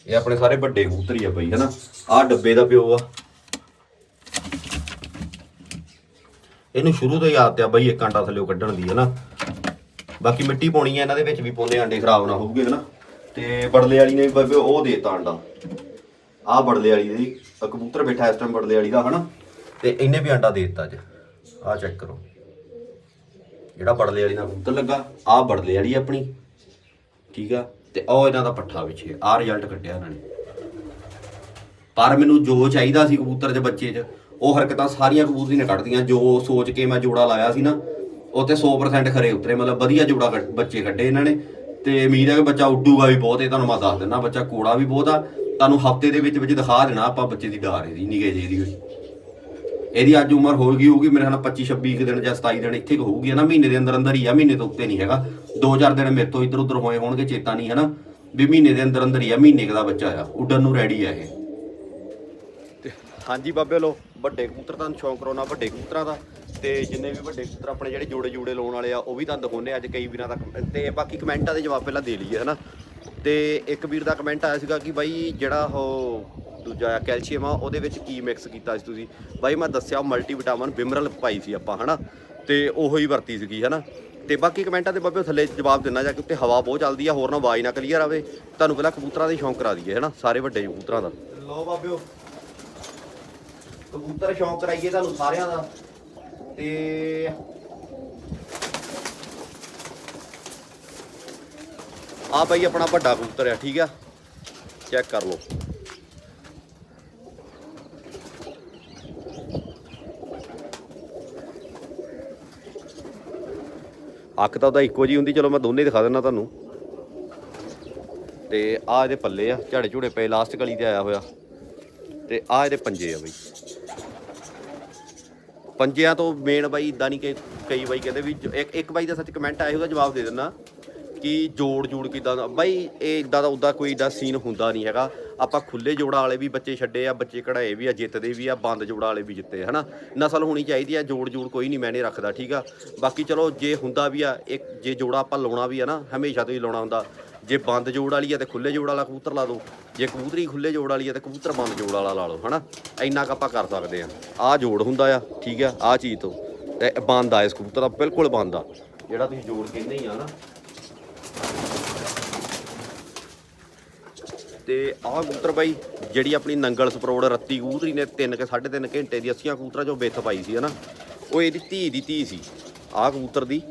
ਇਹ ਆਪਣੇ ਸਾਰੇ ਵੱਡੇ ਕਬੂਤਰ ਹੀ ਆ ਬਈ ਹਨਾ ਆਹ ਡੱਬੇ ਦਾ ਪਿਓ ਆ। ਇਹਨੂੰ ਸ਼ੁਰੂ ਤੋਂ ਹੀ ਆਦਤ ਆ ਬਈ, ਇੱਕ ਆਂਡਾ ਥੱਲੇ ਕੱਢਣ ਦੀ ਹਨਾ ਬਾਕੀ ਮਿੱਟੀ ਪਾਉਣੀ ਆ ਇਹਨਾਂ ਦੇ ਵਿੱਚ ਵੀ, ਪਾਉਂਦੇ ਆਂਡੇ ਖਰਾਬ ਨਾ ਹੋਊਗੇ ਹਨਾ ਤੇ ਬੜਲੇ ਵਾਲੀ ਨੇ ਵੀ ਬਾਬੇ ਉਹ ਦੇਤਾ ਆਂਡਾ। ਆਹ ਬੜਲੇ ਵਾਲੀ ਦੀ ਕਬੂਤਰ ਬੈਠਾ ਇਸ ਟਾਈਮ ਬੜਲੇ ਵਾਲੀ ਦਾ ਹਨਾ ਤੇ ਇਹਨੇ ਵੀ ਆਂਡਾ ਦੇ ਦਿੱਤਾ ਅੱਜ। ਆਹ ਚੈੱਕ ਕਰੋ। ਜਿਹੜਾ ਬੜਲੇ ਵਾਲੀ ਦਾ ਕਬੂਤਰ ਲੱਗਾ, ਆਹ ਬੜਲੇ ਵਾਲੀ ਆਪਣੀ। ਠੀਕ ਆ? ਤੇ ਉਹ ਇਹਨਾਂ ਦਾ ਪੱਠਾ ਪਿੱਛੇ ਆਹ ਰਿਜ਼ਲਟ ਕੱਢਿਆ ਇਹਨਾਂ ਨੇ। ਪਰ ਮੈਨੂੰ ਜੋ ਚਾਹੀਦਾ ਸੀ ਕਬੂਤਰ ਦੇ ਬੱਚੇ 'ਚ, ਉਹ ਹਰਕਤਾਂ ਸਾਰੀਆਂ ਕਬੂਤਰੀ ਨੇ ਕੱਢਦੀਆਂ ਜੋ ਸੋਚ ਕੇ ਮੈਂ ਜੋੜਾ ਲਾਇਆ ਸੀ ਨਾ, ਉਹ ਤੇ 100% ਖਰੇ ਉਤਰੇ। ਮਤਲਬ ਵਧੀਆ ਜੋੜਾ ਕੱਢ- ਬੱਚੇ ਕੱਢੇ ਇਹਨਾਂ ਨੇ। ਤੇ ਉਮੀਦ ਹੈ ਕਿ ਬੱਚਾ ਉੱਡੂਗਾ ਵੀ ਬਹੁਤ, ਇਹ ਤੁਹਾਨੂੰ ਮੈਂ ਦੱਸ ਦਿੰਦਾ। ਬੱਚਾ ਕੋੜਾ ਵੀ ਬਹੁਤ ਆ। ਤੁਹਾਨੂੰ ਹਫ਼ਤੇ ਦੇ ਵਿੱਚ ਵਿੱਚ ਦਿਖਾ ਦੇਣਾ ਆਪਾਂ ਬੱਚੇ ਦੀ ਡਾਰ ਇਹਦੀ ਨਿਗੇ ਜਿਹੀ ਦੀ ਹੋਈ ਇਹਦੀ ਅੱਜ ਉਮਰ ਹੋ ਗਈ ਹੋਊਗੀ ਮੇਰੇ ਨਾਲ 25 26 ਕੁ ਦਿਨ ਜਾਂ 27 ਦਿਨ ਇੱਥੇ ਕੁ ਹੋਊਗੀ ਨਾ? ਮਹੀਨੇ ਦੇ ਅੰਦਰ ਅੰਦਰ ਹੀ ਆ, ਮਹੀਨੇ ਤੋਂ ਉੱਤੇ ਨਹੀਂ ਹੈਗਾ। 2-4 ਦਿਨ ਮੇਰੇ ਤੋਂ ਇੱਧਰ ਉੱਧਰ ਹੋਏ ਹੋਣਗੇ, ਚੇਤਾ ਨਹੀਂ ਹਨਾ ਵੀ ਮਹੀਨੇ ਦੇ ਅੰਦਰ ਅੰਦਰ ਹੀ ਆ, ਮਹੀਨੇ ਦਾ ਬੱਚਾ ਆ, ਉੱਡਣ ਨੂੰ ਰੈਡੀ ਆ ਇਹ। ਤੇ ਹਾਂਜੀ ਬਾਬੇ ਲੋ ਵੱਡੇ ਕਬੂਤਰ ਤੁਹਾਨੂੰ ਸ਼ੌਂਕ ਰੋਣਾ, ਵੱਡੇ ਕਬੂਤਰਾਂ ਦਾ। ਤੇ ਜਿੰਨੇ ਵੀ ਵੱਡੇ ਕਬੂਤਰ ਆਪਣੇ ਜਿਹੜੇ ਜੋੜੇ ਜੋੜੇ ਲਾਉਣ ਵਾਲੇ ਆ, ਉਹ ਵੀ ਤੁਹਾਨੂੰ ਦਿਖਾਉਨੇ ਅੱਜ ਕਈ ਵੀਰਾਂ ਦਾ ਤੇ ਬਾਕੀ ਕਮੈਂਟਾਂ ਦੇ ਜਵਾਬ ਪਹਿਲਾਂ ਦੇ ਲਈਏ ਹਨਾ ਤੇ ਇੱਕ ਵੀਰ ਦਾ ਕਮੈਂਟ ਆਇਆ ਸੀਗਾ ਕਿ ਬਾਈ ਜਿਹੜਾ ਉਹ ਦੂਜਾ ਆ ਕੈਲਸ਼ੀਅਮ ਆ, ਉਹਦੇ ਵਿੱਚ ਕੀ ਮਿਕਸ ਕੀਤਾ ਸੀ ਤੁਸੀਂ? ਬਾਈ ਮੈਂ ਦੱਸਿਆ ਮਲਟੀਵਿਟਾਮਿਨ ਬਿਮਰਲ ਪਾਈ ਸੀ ਆਪਾਂ, ਹਨਾ? ਤੇ ਉਹੋ ਹੀ ਵਰਤੀ ਸੀਗੀ, ਹਨਾ? ਤੇ ਬਾਕੀ ਕਮੈਂਟਾਂ ਦੇ ਬਾਬੇ ਥੱਲੇ ਜਵਾਬ ਦਿੰਨਾ ਜਾ ਕੇ ਉੱਤੇ ਹਵਾ ਬਹੁਤ ਚੱਲਦੀ ਆ, ਹੋਰ ਨਾ ਆਵਾਜ਼ ਨਾ ਕਲੀਅਰ ਆਵੇ। ਤੁਹਾਨੂੰ ਪਹਿਲਾਂ ਕਬੂਤਰਾਂ ਦੇ ਸ਼ੌਂਕ ਕਰਾ ਦਈਏ, ਹਨਾ? ਸਾਰੇ ਵੱਡੇ ਕਬੂਤਰਾਂ ਦਾ। ਲਓ ਬਾਬਿਓ, ਕਬੂਤਰ ਸ਼ੌਂਕ ਕਰਾਈਏ ਤੁਹਾਨੂੰ ਸਾਰਿਆਂ ਦਾ। ਤੇ ਆ ਬਾਈ ਆਪਣਾ ਵੱਡਾ ਕਬੂਤਰ ਆ, ਠੀਕ ਆ? ਚੈੱਕ ਕਰ ਲਓ। ਅੱਖ ਤਾਂ ਉਹਦਾ ਇੱਕੋ ਜੀ ਹੁੰਦੀ, ਚਲੋ ਮੈਂ ਦੋਨੇ ਦਿਖਾ ਦਿੰਦਾ ਤੁਹਾਨੂੰ। ਤੇ ਆ ਇਹਦੇ ਪੱਲੇ ਆ ਝਾੜੇ ਝੂੜੇ ਪਏ ਲਾਸਟ ਗਲੀ ਤੇ ਆਇਆ ਹੋਇਆ। ਤੇ ਆ ਇਹਦੇ ਪੰਜੇ ਆ ਬਈ। ਪੰਜਿਆਂ ਤੋਂ ਮੇਨ ਬਾਈ ਇਦਾਂ ਨਹੀਂ ਕਿ ਕਈ ਬਾਈ ਕਹਿੰਦੇ ਵੀ ਇੱਕ ਇੱਕ ਬਾਈ ਦਾ ਸੱਚ ਕਮੈਂਟ ਆਇਆ ਉਹਦਾ ਜਵਾਬ ਦੇ ਦਿੰਦਾ। ਕਿ ਜੋੜ ਜੋੜ ਕਿਦਾਂ ਦਾ? ਬਾਈ, ਇਹ ਇਦਾਂ ਦਾ, ਉਦਾਂ ਕੋਈ ਇਦਾਂ ਸੀਨ ਹੁੰਦਾ ਨਹੀਂ ਹੈਗਾ। ਆਪਾਂ ਖੁੱਲੇ ਜੋੜਾਂ ਵਾਲੇ ਵੀ ਬੱਚੇ ਛੱਡੇ ਆ, ਬੱਚੇ ਕਢਾਏ ਵੀ ਆ, ਜਿੱਤਦੇ ਵੀ ਆ, ਬੰਦ ਜੋੜਾਂ ਵਾਲੇ ਵੀ ਜਿੱਤੇ, ਹਨਾ? ਨਸਲ ਹੋਣੀ ਚਾਹੀਦੀ ਆ, ਜੋੜ ਜੋੜ ਕੋਈ ਨਹੀਂ ਮੈਨੇ ਰੱਖਦਾ, ਠੀਕ ਆ? ਬਾਕੀ ਚਲੋ, ਜੇ ਹੁੰਦਾ ਵੀ ਆ, ਇੱਕ ਜੇ ਜੋੜਾ ਆਪਾਂ ਲਾਉਣਾ ਵੀ ਆ ਨਾ, ਹਮੇਸ਼ਾ ਤੋਂ ਹੀ ਲਾਉਣਾ ਹੁੰਦਾ। ਜੇ ਬੰਦ ਜੋੜ ਵਾਲੀ ਆ ਤੇ ਖੁੱਲੇ ਜੋੜ ਵਾਲਾ ਕਬੂਤਰ ਲਾ ਦਿਓ ਜੇ ਕਬੂਤਰੀ ਖੁੱਲੇ ਜੋੜ ਵਾਲੀ ਆ ਤੇ ਕਬੂਤਰ ਬੰਦ ਜੋੜ ਵਾਲਾ ਲਾ ਲਓ, ਹਨਾ? ਇੰਨਾ ਕੁ ਆਪਾਂ ਕਰ ਸਕਦੇ ਆ। ਆਹ ਜੋੜ ਹੁੰਦਾ ਆ, ਠੀਕ ਆ? ਆਹ ਚੀਜ਼ ਤੋਂ। ਤੇ ਬੰਦ ਆ ਇਸ ਕਬੂਤਰ ਦਾ, ਬਿਲਕੁਲ ਬੰਦ ਆ। ਜਿਹੜਾ ਤੁਸੀਂ ਜੋੜ ਕਹਿੰਦੇ ਹੀ ਆ ਨਾ ਤੇ ਆਹ ਕਬੂਤਰ ਬਾਈ, ਜਿਹੜੀ ਆਪਣੀ ਨੰਗਲ ਸਪਰੋੜ ਰੱਤੀ ਕਬੂਤਰੀ ਨੇ 3 ਕੇ 3.5 ਘੰਟੇ ਦੀ 80 ਕਬੂਤਰਾਂ ਚੋਂ ਵਿੱਥ ਪਾਈ ਸੀ, ਹਨਾ? ਉਹ ਇਹਦੀ ਧੀ ਦੀ ਧੀ ਸੀ, ਆਹ ਕਬੂਤਰ ਦੀ।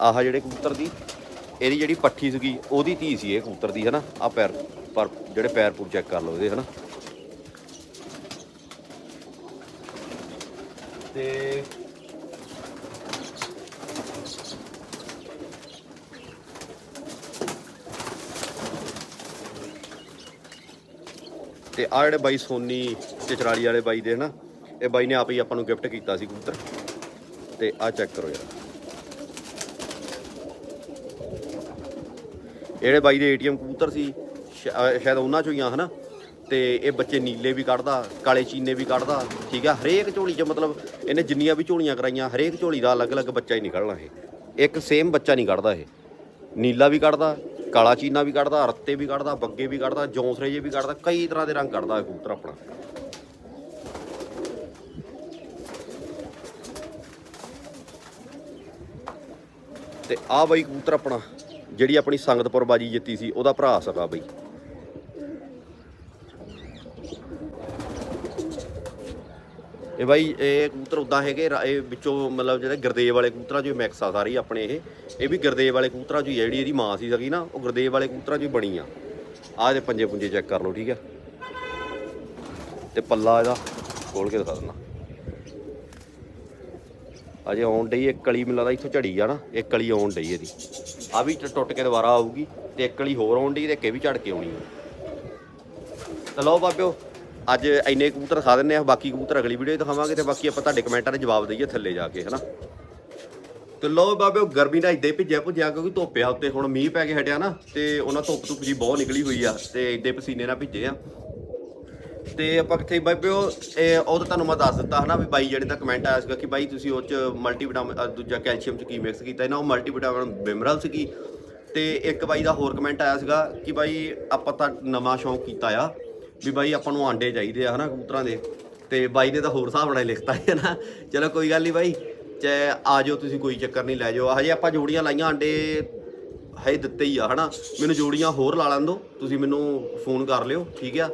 ਆਹ ਜਿਹੜੇ ਕਬੂਤਰ ਦੀ, ਇਹਦੀ ਜਿਹੜੀ ਪੱਠੀ ਸੀਗੀ, ਉਹਦੀ ਧੀ ਸੀ ਇਹ ਕਬੂਤਰ ਦੀ, ਹਨਾ? ਆ ਪੈਰ, ਪਰ ਜਿਹੜੇ ਪੈਰ ਪੂਰ ਚੈੱਕ ਕਰ ਲਓ ਇਹਦੇ, ਹਨਾ? ਤੇ ਤੇ ਆ ਜਿਹੜੇ ਬਾਈ ਸੋਨੀ ਚਚਰਾਲੀ ਵਾਲੇ ਬਾਈ ਦੇ ਹਨਾ, ਇਹ ਬਾਈ ਨੇ ਆਪ ਹੀ ਆਪਾਂ ਨੂੰ ਗਿਫਟ ਕੀਤਾ ਸੀ ਕਬੂਤਰ। ਤੇ ਆ ਚੈੱਕ ਕਰੋ ਯਾਰ। ਜਿਹੜੇ ਬਾਈ ਦੇ ਏਟੀਐਮ ਕਬੂਤਰ ਸੀ, ਸ਼ਾ- ਸ਼ਾਇਦ ਉਹਨਾਂ ਚੋਂ ਹੀ ਆ, ਹਨਾ? ਤੇ ਇਹ ਬੱਚੇ ਨੀਲੇ ਵੀ ਕੱਢਦਾ, ਕਾਲੇ ਚੀਨੇ ਵੀ ਕੱਢਦਾ, ਠੀਕ ਆ? ਹਰੇਕ ਝੋਲੀ 'ਚ ਮਤਲਬ ਇਹਨੇ ਜਿੰਨੀਆਂ ਵੀ ਝੋਲੀਆਂ ਕਰਾਈਆਂ, ਹਰੇਕ ਝੋਲੀ ਦਾ ਅਲੱਗ-ਅਲੱਗ ਬੱਚਾ ਹੀ ਨਿਕਲਣਾ ਇਹ। ਇੱਕ ਸੇਮ ਬੱਚਾ ਨਹੀਂ ਕੱਢਦਾ ਇਹ। ਨੀਲਾ ਵੀ ਕੱਢਦਾ ਕਾਲਾ ਚੀਨਾ ਵੀ ਕੱਢਦਾ ਰੱਤੇ ਵੀ ਕੱਢਦਾ, ਬੱਗੇ ਵੀ ਕੱਢਦਾ, ਜੌਂਸਰੇ ਜੇ ਵੀ ਕੱਢਦਾ, ਕਈ ਤਰ੍ਹਾਂ ਦੇ ਰੰਗ ਕੱਢਦਾ ਇਹ ਕਬੂਤਰ ਆਪਣਾ। ਤੇ ਆ ਬਾਈ ਕਬੂਤਰ ਆਪਣਾ, ਜਿਹੜੀ ਆਪਣੀ ਸੰਗਤਪੁਰ ਬਾਜੀ ਜਿੱਤੀ ਸੀ, ਉਹਦਾ ਭਰਾ ਸਕਾ ਬਈ। ਇਹ ਬਾਈ, ਇਹ ਕਬੂਤਰ ਉਦਾਂ ਹੈਗੇ ਇਹ ਵਿੱਚੋਂ ਮਤਲਬ ਜਿਹੜੇ ਗੁਰਦੇਵ ਵਾਲੇ ਕਬੂਤਰਾਂ ਚੋਂ ਮਿਕਸ ਆ ਸਾਰੀ ਆਪਣੇ ਇਹ। ਇਹ ਵੀ ਗੁਰਦੇਵ ਵਾਲੇ ਕਬੂਤਰਾਂ ਚੋਂ ਹੀ ਆ, ਜਿਹੜੀ ਇਹਦੀ ਮਾਂ ਸੀ ਸਕੀ ਨਾ ਉਹ ਗੁਰਦੇਵ ਵਾਲੇ ਕਬੂਤਰਾਂ ਚੋਂ ਹੀ ਬਣੀ ਆ। ਆਹ ਇਹਦੇ ਪੰਜੇ ਪੁੰਜੇ ਚੈੱਕ ਕਰ ਲਓ ਠੀਕ ਆ? ਤੇ ਪੱਲਾ ਇਹਦਾ ਖੋਲ ਕੇ ਦਿਖਾ ਦਿੰਦਾ। ਅਜੇ ਆਉਣ ਡਈ ਇੱਕ ਕਲੀ ਮੈਨੂੰ ਲੱਗਦਾ ਇੱਥੋਂ ਝੜੀ ਆ ਨਾ ਇੱਕ ਕਲੀ ਆਉਣ ਡਈ ਇਹਦੀ। ਆ ਵੀ ਟ- ਟੁੱਟ ਕੇ ਦੁਬਾਰਾ ਆਊਗੀ ਤੇ ਇੱਕ ਕਲੀ ਹੋਰ ਆਉਣ ਡਈ ਤੇ ਇੱਕ ਇਹ ਵੀ ਝੜ ਕੇ ਆਉਣੀ ਆ। ਤਾਂ ਲਓ ਬਾਬਿਓ ਅੱਜ ਇੰਨੇ ਕਬੂਤਰ ਖਾ ਦਿੰਨੇ ਆ ਬਾਕੀ ਕਬੂਤਰ ਅਗਲੀ ਵੀਡੀਓ 'ਚ ਦਿਖਾਵਾਂਗੇ ਤੇ ਬਾਕੀ ਆਪਾਂ ਤੁਹਾਡੇ ਕਮੈਂਟਾਂ ਦੇ ਜਵਾਬ ਦਈਏ ਥੱਲੇ ਜਾ ਕੇ ਹਨਾ? ਤੇ ਲਓ ਬਾਬਿਓ ਗਰਮੀ ਨਾਲ ਇਦਾਂ ਹੀ ਭਿੱਜਿਆ ਭੁੱਜਿਆ ਕਿਉਂਕਿ ਧੁੱਪ ਆ ਉੱਤੇ, ਹੁਣ ਮੀਂਹ ਪੈ ਕੇ ਹਟਿਆ ਨਾ, ਤੇ ਉਹਨਾਂ ਧੁੱਪ ਧੁੱਪ ਜੀ ਬਹੁਤ ਨਿਕਲੀ ਹੋਈ ਆ ਤੇ ਇਦਾਂ ਪਸੀਨੇ ਨਾਲ ਭਿੱਜੇ ਆ। ਤੇ ਆਪਾਂ ਕਿੱਥੇ ਬਾਬਿਓ ਇਹ, ਉਹ ਤਾਂ ਤੁਹਾਨੂੰ ਮੈਂ ਦੱਸ ਦਿੱਤਾ ਹਨਾ ਵੀ ਬਾਈ ਜਿਹੜੇ ਦਾ ਕਮੈਂਟ ਆਇਆ ਸੀਗਾ ਕਿ ਬਾਈ ਤੁਸੀਂ ਉਹ ਚ ਮਲਟੀਵਿਟਾਮਿਨ ਦੂਜਾ ਕੈਲਸ਼ੀਅਮ ਚ ਕੀ ਮਿਕਸ ਕੀਤਾ ਇਹਨਾਂ, ਉਹ ਮਲਟੀਵਿਟਾਮਿਨ ਬਿਮਰਲ ਸੀਗੀ। ਤੇ ਇੱਕ ਬਾਈ ਦਾ ਹੋਰ ਕਮੈਂਟ ਆਇਆ ਸੀਗਾ ਕਿ ਬਾਈ ਆਪਾਂ ਤਾਂ ਨਵਾਂ ਸ਼ੌਂਕ ਕੀਤਾ ਆ ਵੀ ਬਾਈ ਆਪਾਂ ਨੂੰ ਆਂਡੇ ਚਾਹੀਦੇ ਆ ਹਨਾ ਕਬੂਤਰਾਂ ਦੇ। ਤੇ ਬਾਈ ਨੇ ਤਾਂ ਹੋਰ ਹਿਸਾਬ ਨਾਲ ਲਿਖਤਾ ਹੈ ਨਾ ਚਲੋ ਕੋਈ ਗੱਲ ਨਹੀਂ ਬਾਈ। ਚਾਹੇ ਆ ਜਾਓ ਤੁਸੀਂ ਕੋਈ ਚੱਕਰ ਨਹੀਂ, ਲੈ ਜਾਓ। ਹਜੇ ਆਪਾਂ ਜੋੜੀਆਂ ਲਾਈਆਂ ਆਂਡੇ ਹਜੇ ਦਿੱਤੇ ਹੀ ਆ, ਹਨਾ? ਮੈਨੂੰ ਜੋੜੀਆਂ ਹੋਰ ਲਾ ਲੈਣ ਦਿਓ ਤੁਸੀਂ ਮੈਨੂੰ ਫੋਨ ਕਰ ਲਿਓ, ਠੀਕ ਆ?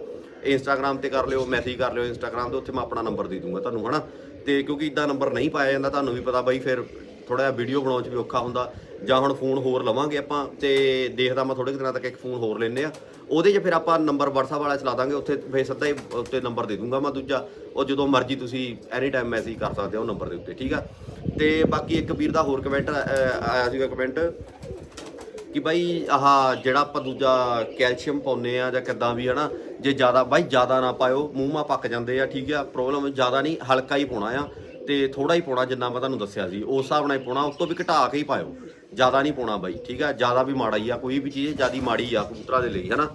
ਇੰਸਟਾਗ੍ਰam ਤੇ ਕਰ ਲਿਓ ਮੈਸੇਜ ਕਰ ਲਿਓ ਇੰਸਟਾਗ੍ਰam ਤੇ, ਉੱਥੇ ਮੈਂ ਆਪਣਾ ਨੰਬਰ ਦੇ ਦੂੰਗਾ ਤੁਹਾਨੂੰ, ਹਨਾ? ਤੇ ਕਿਉਂਕਿ ਇਦਾਂ ਨੰਬਰ ਨਹੀਂ ਪਾਇਆ ਜਾਂਦਾ, ਤੁਹਾਨੂੰ ਵੀ ਪਤਾ ਬਾਈ ਫਿਰ ਥੋੜਾ ਜਿਹਾ ਵੀਡੀਓ ਬਣਾਉਣ 'ਚ ਵੀ ਔਖਾ ਹੁੰਦਾ। ਜਾਂ ਹੁਣ ਫੋਨ ਹੋਰ ਲਵਾਂਗੇ ਆਪਾਂ ਤੇ ਦੇਖਦਾ ਮੈਂ ਥੋੜੇ ਦਿਨਾਂ ਤੱਕ ਇੱਕ ਫੋਨ ਹੋਰ ਲੈਨੇ ਆ। ਉਹਦੇ 'ਚ ਫਿਰ ਆਪਾਂ ਨੰਬਰ WhatsApp ਵਾਲਾ ਚਲਾ ਦਾਂਗੇ, ਉੱਥੇ ਫੇਰ ਸਿੱਧਾ ਹੀ ਉੱਤੇ ਨੰਬਰ ਦੇ ਦੂੰਗਾ ਮੈਂ ਦੂਜਾ। ਉਹ ਜਦੋਂ ਮਰਜ਼ੀ ਤੁਸੀਂ ਐਨੀ ਟਾਈਮ ਮੈਸੇਜ ਕਰ ਸਕਦੇ ਹੋ ਉਹ ਨੰਬਰ ਦੇ ਉੱਤੇ, ਠੀਕ ਆ? ਤੇ ਬਾਕੀ ਇੱਕ ਵੀਰ ਦਾ ਹੋਰ ਕਮੈਂਟ ਆਇਆ ਸੀਗਾ ਕਮੈਂਟ ਕਿ ਬਾਈ ਆਹ ਜਿਹੜਾ ਆਪਾਂ ਦੂਜਾ ਕੈਲਸ਼ੀਅਮ ਪਾਉਨੇ ਆ ਜਾਂ ਕਿੱਦਾਂ ਵੀ ਹਨਾ, ਜੇ ਜ਼ਿਆਦਾ ਬਾਈ ਜ਼ਿਆਦਾ ਨਾ ਪਾਇਓ, ਮੂੰਹ ਮਾ ਪੱਕ ਜਾਂਦੇ ਆ, ਠੀਕ ਆ? ਪ੍ਰੋਬਲਮ ਜ਼ਿਆਦਾ ਨਹੀਂ, ਹਲਕਾ ਹੀ ਪਾਉਣਾ ਆ ਤੇ ਥੋੜਾ ਹੀ ਪਾਉਣਾ ਜਿੰਨਾ ਮੈਂ ਤੁਹਾਨੂੰ ਦੱਸਿਆ ਸੀ, ਉਸ ਹਿਸਾਬ ਨਾਲ ਹੀ ਪਾਉਣਾ, ਉਸ ਤੋਂ ਵੀ ਘਟਾ ਕੇ ਹੀ ਪਾਇਓ। ਜ਼ਿਆਦਾ ਨਹੀਂ ਪਾਉਣਾ ਬਾਈ, ਠੀਕ ਆ? ਜ਼ਿਆਦਾ ਵੀ ਮਾੜਾ ਹੀ ਆ, ਕੋਈ ਵੀ ਚੀਜ਼ ਜ਼ਿਆਦੀ ਮਾੜੀ ਆ ਕਬੂਤਰਾਂ ਦੇ ਲਈ, ਹਨਾ?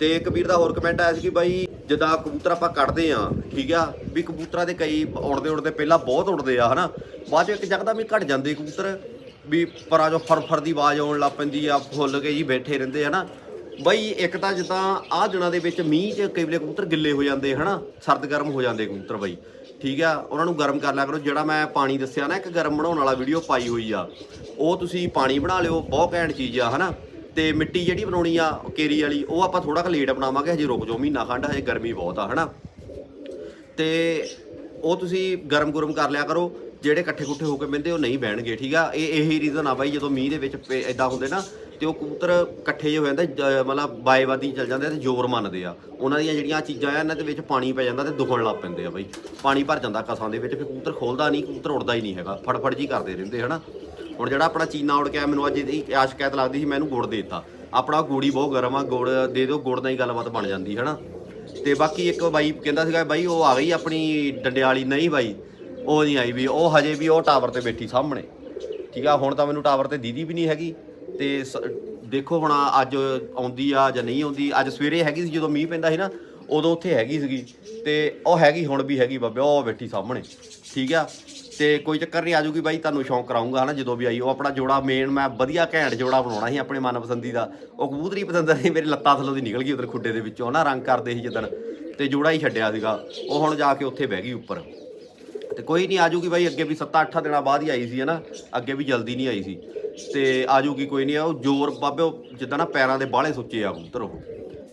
ਤੇ ਇੱਕ ਵੀਰ ਦਾ ਹੋਰ ਕਮੈਂਟ ਆਇਆ ਸੀ ਕਿ ਬਾਈ ਜਿੱਦਾਂ ਕਬੂਤਰ ਆਪਾਂ ਕੱਢਦੇ ਆ, ਠੀਕ ਆ? ਵੀ ਕਬੂਤਰਾਂ ਦੇ ਕਈ ਉੜਦੇ ਉੜਦੇ ਪਹਿਲਾਂ ਬਹੁਤ ਉੜਦੇ ਆ, ਹਨਾ? ਬਾਅਦ ਚ ਇੱਕ ਜਗਦਾ ਵੀ ਘਟ ਜਾਂਦੇ ਕਬੂਤਰ, ਵੀ ਪਰਾਂ ਜੋ ਫਰ ਫਰ ਦੀ ਆਵਾਜ਼ ਆਉਣ ਲੱਗ ਪੈਂਦੀ ਆ, ਫੁੱਲ ਕੇ ਜੀ ਬੈਠੇ ਰਹਿੰਦੇ ਹਨਾ? ਬਈ ਇੱਕ ਤਾਂ ਜਿੱਦਾਂ ਆਹ ਦਿਨਾਂ ਦੇ ਵਿੱਚ ਮੀਂਹ 'ਚ ਕਈ ਵੇਲੇ ਕਬੂਤਰ ਗਿੱਲੇ ਹੋ ਜਾਂਦੇ, ਹਨਾ? ਸਰਦ ਗਰਮ ਹੋ ਜਾਂਦੇ ਕਬੂਤਰ ਬਈ। ਠੀਕ ਆ, ਉਹਨਾਂ ਨੂੰ ਗਰਮ ਕਰ ਲਿਆ ਕਰੋ। ਜਿਹੜਾ ਮੈਂ ਪਾਣੀ ਦੱਸਿਆ ਨਾ, ਇੱਕ ਗਰਮ ਬਣਾਉਣ ਵਾਲਾ ਵੀਡੀਓ ਪਾਈ ਹੋਈ ਆ। ਉਹ ਤੁਸੀਂ ਪਾਣੀ ਬਣਾ ਲਿਓ, ਬਹੁਤ ਘੈਂਟ ਚੀਜ਼ ਆ, ਹਨਾ? ਤੇ ਮਿੱਟੀ ਜਿਹੜੀ ਬਣਾਉਣੀ ਆ, ਕੇਰੀ ਵਾਲੀ, ਉਹ ਆਪਾਂ ਥੋੜਾ ਕੁ ਲੇਟ ਬਣਾਵਾਂਗੇ, ਹਜੇ ਰੁਕ ਜਾਓ, ਮਹੀਨਾ ਖੰਡ, ਹਜੇ ਗਰਮੀ ਬਹੁਤ ਆ, ਹਨਾ? ਤੇ ਉਹ ਤੁਸੀਂ ਗਰਮ ਗੁਰਮ ਕਰ ਲਿਆ ਕਰੋ, ਜਿਹੜੇ ਇਕੱਠੇ ਕੁੱਠੇ ਹੋ ਕੇ ਬੰਦੇ ਉਹ ਨਹੀਂ ਬਹਿਣਗੇ, ਠੀਕ ਆ? ਇਹ ਇਹੀ ਰੀਜ਼ਨ ਆ ਬਾਈ, ਜਦੋਂ ਮੀਂਹ ਦੇ ਵਿੱਚ ਇਦਾਂ ਹੁੰਦੇ ਨਾ ਤੇ ਉਹ ਕਬੂਤਰ ਇਕੱਠੇ ਜਿਹੇ ਹੋ ਜਾਂਦੇ, ਜ- ਮਤਲਬ ਬਾਏਵਾਦੀ ਚੱਲ ਜਾਂਦੇ ਆ ਤੇ ਜ਼ੋਰ ਮੰਨਦੇ ਆ। ਉਹਨਾਂ ਦੀਆਂ ਜਿਹੜੀਆਂ ਚੀਜ਼ਾਂ ਆ, ਇਹਨਾਂ ਦੇ ਵਿੱਚ ਪਾਣੀ ਪੈ ਜਾਂਦਾ ਤੇ ਦੁਖਣ ਲੱਗ ਪੈਂਦੇ ਆ ਬਾਈ। ਪਾਣੀ ਭਰ ਜਾਂਦਾ ਕਸਾਂ ਦੇ ਵਿੱਚ, ਫਿਰ ਕਬੂਤਰ ਖੋਲਦਾ ਨਹੀਂ, ਕਬੂਤਰ ਉੜਦਾ ਹੀ ਨਹੀਂ ਹੈਗਾ। ਫੜਫੜ ਜੀ ਕਰਦੇ ਰਹਿੰਦੇ, ਹਨਾ? ਹੁਣ ਜਿਹੜਾ ਆਪਣਾ ਚੀਨਾ ਉੜ ਕੇ ਆਇਆ ਮੈਨੂੰ ਅੱਜ ਇਹਦੀ ਆ ਸ਼ਿਕਾਇਤ ਲੱਗਦੀ ਸੀ ਮੈਨੂੰ ਗੁੜ ਦੇ ਦਿੱਤਾ। ਆਪਣਾ ਗੂੜੀ ਬਹੁਤ ਗਰਮ ਆ, ਗੁੜ ਦੇ ਦਿਓ, ਗੁੜ ਨਾਲ ਹੀ ਗੱਲਬਾਤ ਬਣ ਜਾਂਦੀ, ਹਨਾ? ਤੇ ਬਾਕੀ ਇੱਕ ਬਾਈ ਕਹਿੰਦਾ ਸੀਗਾ, ਬਾਈ, ਉਹ ਆ ਗਈ ਆਪਣੀ ਡੰਡਿਆਲੀ ਨਹੀਂ ਬਾਈ, ਉਹ ਨਹੀਂ ਆਈ ਵੀ, ਉਹ ਹਜੇ ਵੀ ਉਹ ਟਾਵਰ ਤੇ ਬੈਠੀ ਸਾਹਮਣੇ। ਠੀਕ ਆ, ਹੁਣ ਤਾਂ ਮੈਨੂੰ ਟਾਵਰ ਤੇ ਦੀਦੀ ਵੀ ਨਹੀਂ ਹੈਗੀ। ਤੇ ਸ- ਦੇਖੋ ਹੁਣ ਅੱਜ ਆਉਂਦੀ ਆ ਜਾਂ ਨਹੀਂ ਆਉਂਦੀ, ਅੱਜ ਸਵੇਰੇ ਹੈਗੀ ਸੀ ਜਦੋਂ ਮੀਂਹ ਪੈਂਦਾ ਸੀ ਨਾ, ਉਦੋਂ ਉੱਥੇ ਹੈਗੀ ਸੀਗੀ। ਤੇ ਉਹ ਹੈਗੀ, ਹੁਣ ਵੀ ਹੈਗੀ ਬਾਬੇ, ਉਹ ਬੈਠੀ ਸਾਹਮਣੇ, ਠੀਕ ਆ? ਤੇ ਕੋਈ ਚੱਕਰ ਨਹੀਂ, ਆਜੂਗੀ ਬਾਈ, ਤੁਹਾਨੂੰ ਸ਼ੌਂਕ ਕਰਾਉਂਗਾ ਹਨਾ, ਜਦੋਂ ਵੀ ਆਈ, ਉਹ ਆਪਣਾ ਜੋੜਾ ਮੇਨ ਮੈਂ ਵਧੀਆ ਘੈਂਟ ਜੋੜਾ ਬਣਾਉਣਾ ਸੀ ਆਪਣੇ ਮਨਪਸੰਦੀ ਦਾ। ਉਹ ਕਬੂਤਰੀ ਪਸੰਦ ਨਹੀਂ ਮੇਰੀ ਲੱਤਾਂ ਥੱਲੋਂ ਦੀ ਨਿਕਲ ਗਈ ਉਧਰ ਖੁੱਡੇ ਦੇ ਵਿੱਚੋਂ ਨਾ ਰੰਗ ਕਰਦੇ ਸੀ ਜਿੱਦਣ ਤੇ ਜੋੜਾ ਹੀ ਛੱਡਿਆ ਸੀਗਾ, ਉਹ ਹੁਣ ਜਾ ਕੇ ਉੱਥੇ ਬਹਿ ਗਈ ਉੱਪਰ। ਤੇ ਕੋਈ ਨਹੀਂ, ਆਜੂਗੀ ਬਾਈ, ਅੱਗੇ ਵੀ 7-8 ਦਿਨਾਂ ਬਾਅਦ ਹੀ ਆਈ ਸੀ, ਹਨਾ? ਅੱਗੇ ਵੀ ਜਲਦੀ ਨਹੀਂ ਆਈ ਸੀ। ਤੇ ਆਜੂਗੀ ਕੋਈ ਨਹੀਂ, ਉਹ ਜ਼ੋਰ ਬਾਬੇ, ਉਹ ਜਿੱਦਾਂ ਨਾ ਪੈਰਾਂ ਦੇ ਬਾਹਲੇ ਸੁੱਚੇ ਆ ਕਬੂਤਰ ਉਹ।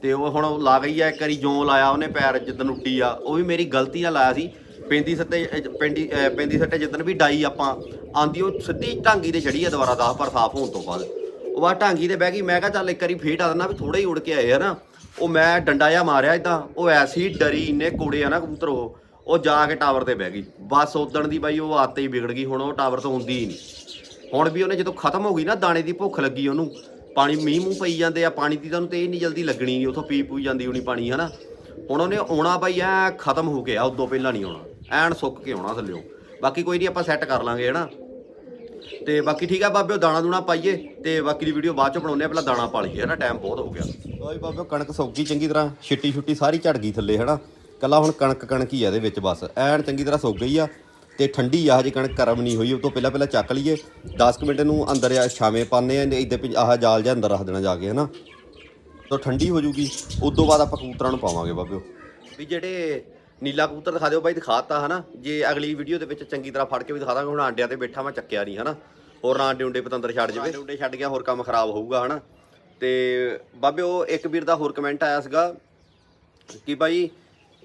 ਤੇ ਉਹ ਹੁਣ ਲਾ ਗਈ ਆ, ਇੱਕ ਵਾਰੀ ਜੋਂ ਲਾਇਆ ਉਹਨੇ ਪੈਰ ਜਿੱਦਣ ਉੱਡੀ ਆ। ਉਹ ਵੀ ਮੇਰੀ ਗਲਤੀ ਨਾਲ ਲਾਇਆ ਸੀ। ਪੈਂਦੀ ਸੱਟੇ ਪੈਂਦੀ ਪੈਂਦੀ ਸੱਟੇ ਜਿੱਦਣ ਵੀ ਡਾਈ ਆਪਾਂ, ਆਂਦੀ ਉਹ ਸਿੱਧੀ ਢਾਂਗੀ ਤੇ ਚੜੀ ਆ ਦੁਬਾਰਾ 10 ਪਰ ਸਾਫ਼ ਹੋਣ ਤੋਂ ਬਾਅਦ। ਉਹ ਬਾ ਢਾਂਗੀ ਤੇ ਬਹਿ ਗਈ, ਮੈਂ ਕਿਹਾ ਚੱਲ ਇੱਕ ਵਾਰੀ ਫੇਟ ਆ ਦਿੰਦਾ ਵੀ ਥੋੜੇ ਹੀ ਉੜ ਕੇ ਆਏ ਹਨਾ ਉਹ ਮੈਂ ਡੰਡਾ ਜਿਹਾ ਮਾਰਿਆ ਇਦਾਂ ਉਹ ਐਸੀ ਡਰੀ ਇੰਨੇ ਕੋੜੇ ਆ ਨਾ ਕਬੂਤਰ ਉਹ। ਉਹ ਜਾ ਕੇ ਟਾਵਰ ਤੇ ਬਹਿ ਗਈ। ਬਸ ਉਦਣ ਦੀ ਬਾਈ ਉਹ ਆਦਤ ਹੀ ਵਿਗੜ ਗਈ, ਹੁਣ ਉਹ ਟਾਵਰ ਤੋਂ ਹੁੰਦੀ ਹੀ ਨਹੀਂ। ਹੁਣ ਵੀ ਉਹਨੇ ਜਦੋਂ ਖਤਮ ਹੋ ਗਈ ਨਾ, ਦਾਣੇ ਦੀ ਭੁੱਖ ਲੱਗੀ ਉਹਨੂੰ। ਪਾਣੀ ਮੀਂਹ ਮੂੰਹ ਪਈ ਜਾਂਦੇ ਆ, ਪਾਣੀ ਦੀ ਤੁਹਾਨੂੰ ਤੇ ਨਹੀਂ ਜਲਦੀ ਲੱਗਣੀ ਨਹੀਂ ਉਥੋਂ ਪੀ ਪੂ ਜਾਂਦੀ ਹੋਣੀ ਪਾਣੀ, ਹਨਾ। ਹੁਣ ਉਹਨੇ ਆਉਣਾ ਬਾਈ, ਐ ਖਤਮ ਹੋ ਗਿਆ ਉਦੋਂ ਪਹਿਲਾਂ ਨਹੀਂ ਆਉਣਾ। ਐਨ ਸੁੱਕ ਕੇ ਆਉਣਾ ਥੱਲਿਓ। ਬਾਕੀ ਕੋਈ ਨਹੀਂ ਆਪਾਂ ਸੈੱਟ ਕਰ ਲਾਂਗੇ, ਹਨਾ। ਤੇ ਬਾਕੀ ਠੀਕ ਆ ਬਾਬਿਓ ਦਾਣਾ ਦੂਣਾ ਪਾਈਏ, ਤੇ ਬਾਕੀ ਦੀ ਵੀਡੀਓ ਬਾਅਦ ਚ ਬਣਾਉਂਦੇ ਆ, ਪਹਿਲਾਂ ਦਾਣਾ ਪਾ ਲਈਏ ਹਨਾ। ਟਾਈਮ ਬਹੁਤ ਹੋ ਗਿਆ। ਓਏ ਬਾਬਿਓ ਕਣਕ ਸੁੱਕ ਗਈ ਚੰਗੀ ਤਰ੍ਹਾਂ ਛਿੱਟੀ ਛੁੱਟੀ ਸਾਰੀ ਝੜ ਗਈ ਥੱਲੇ, ਹਨਾ। ਕੱਲਾ ਹੁਣ ਕਣਕ ਕਣਕ ਹੀ ਆ ਇਹਦੇ ਵਿੱਚ ਬਸ। ਐਨ ਚੰਗੀ ਤਰ੍ਹਾਂ ਸੁੱਕ ਗਈ ਆ ਤੇ ਠੰਡੀ ਆ ਹਜੇ ਕਣਕ ਗਰਮ ਨਹੀਂ ਹੋਈ ਉਹ ਤੋਂ ਪਹਿਲਾਂ ਪਹਿਲਾਂ ਚੱਕ ਲਈਏ। 10 ਕੁ ਮਿੰਟ ਨੂੰ ਅੰਦਰ ਆ ਛਾਵੇਂ ਪਾਣੇ ਆ ਇੱਦੇ ਆਹ ਜਾਲ ਜਿਹਾ ਅੰਦਰ ਰੱਖ ਦੇਣਾ ਜਾ ਕੇ ਹਨਾ? ਤੋਂ ਠੰਡੀ ਹੋ ਜੂਗੀ। ਉਸ ਤੋਂ ਬਾਅਦ ਆਪਾਂ ਕਬੂਤਰਾਂ ਨੂੰ ਪਾਵਾਂਗੇ ਬਾਬਿਓ। ਵੀ ਜਿਹੜੇ ਨੀਲਾ ਕਬੂਤਰ ਦਿਖਾ ਦਿਓ ਬਾਈ ਦਿਖਾਤਾ ਹਨਾ? ਜੇ ਅਗਲੀ ਵੀਡੀਓ ਦੇ ਵਿੱਚ ਚੰਗੀ ਤਰ੍ਹਾਂ ਫੜ ਕੇ ਵੀ ਦਿਖਾ ਦਾਂਗੇ ਹੁਣ ਆਂਡਿਆਂ ਤੇ ਬੈਠਾ ਮੈਂ ਚੱਕਿਆ ਨਹੀਂ ਹਨਾ? ਹੋਰ ਨਾ ਆਂਡੇ ਉਂਡੇ ਪਤੰਦਰ ਛੱਡ ਜਾਵੇ। ਆਂਡੇ ਉਂਡੇ ਛੱਡ ਗਿਆ ਹੋਰ ਕੰਮ ਖਰਾਬ ਹੋਊਗਾ ਹਨਾ? ਤੇ ਬਾਬਿਓ ਇੱਕ ਵੀਰ ਦਾ ਹੋਰ ਕਮੈਂਟ ਆਇਆ ਸੀਗਾ ਕਿ ਬਾਈ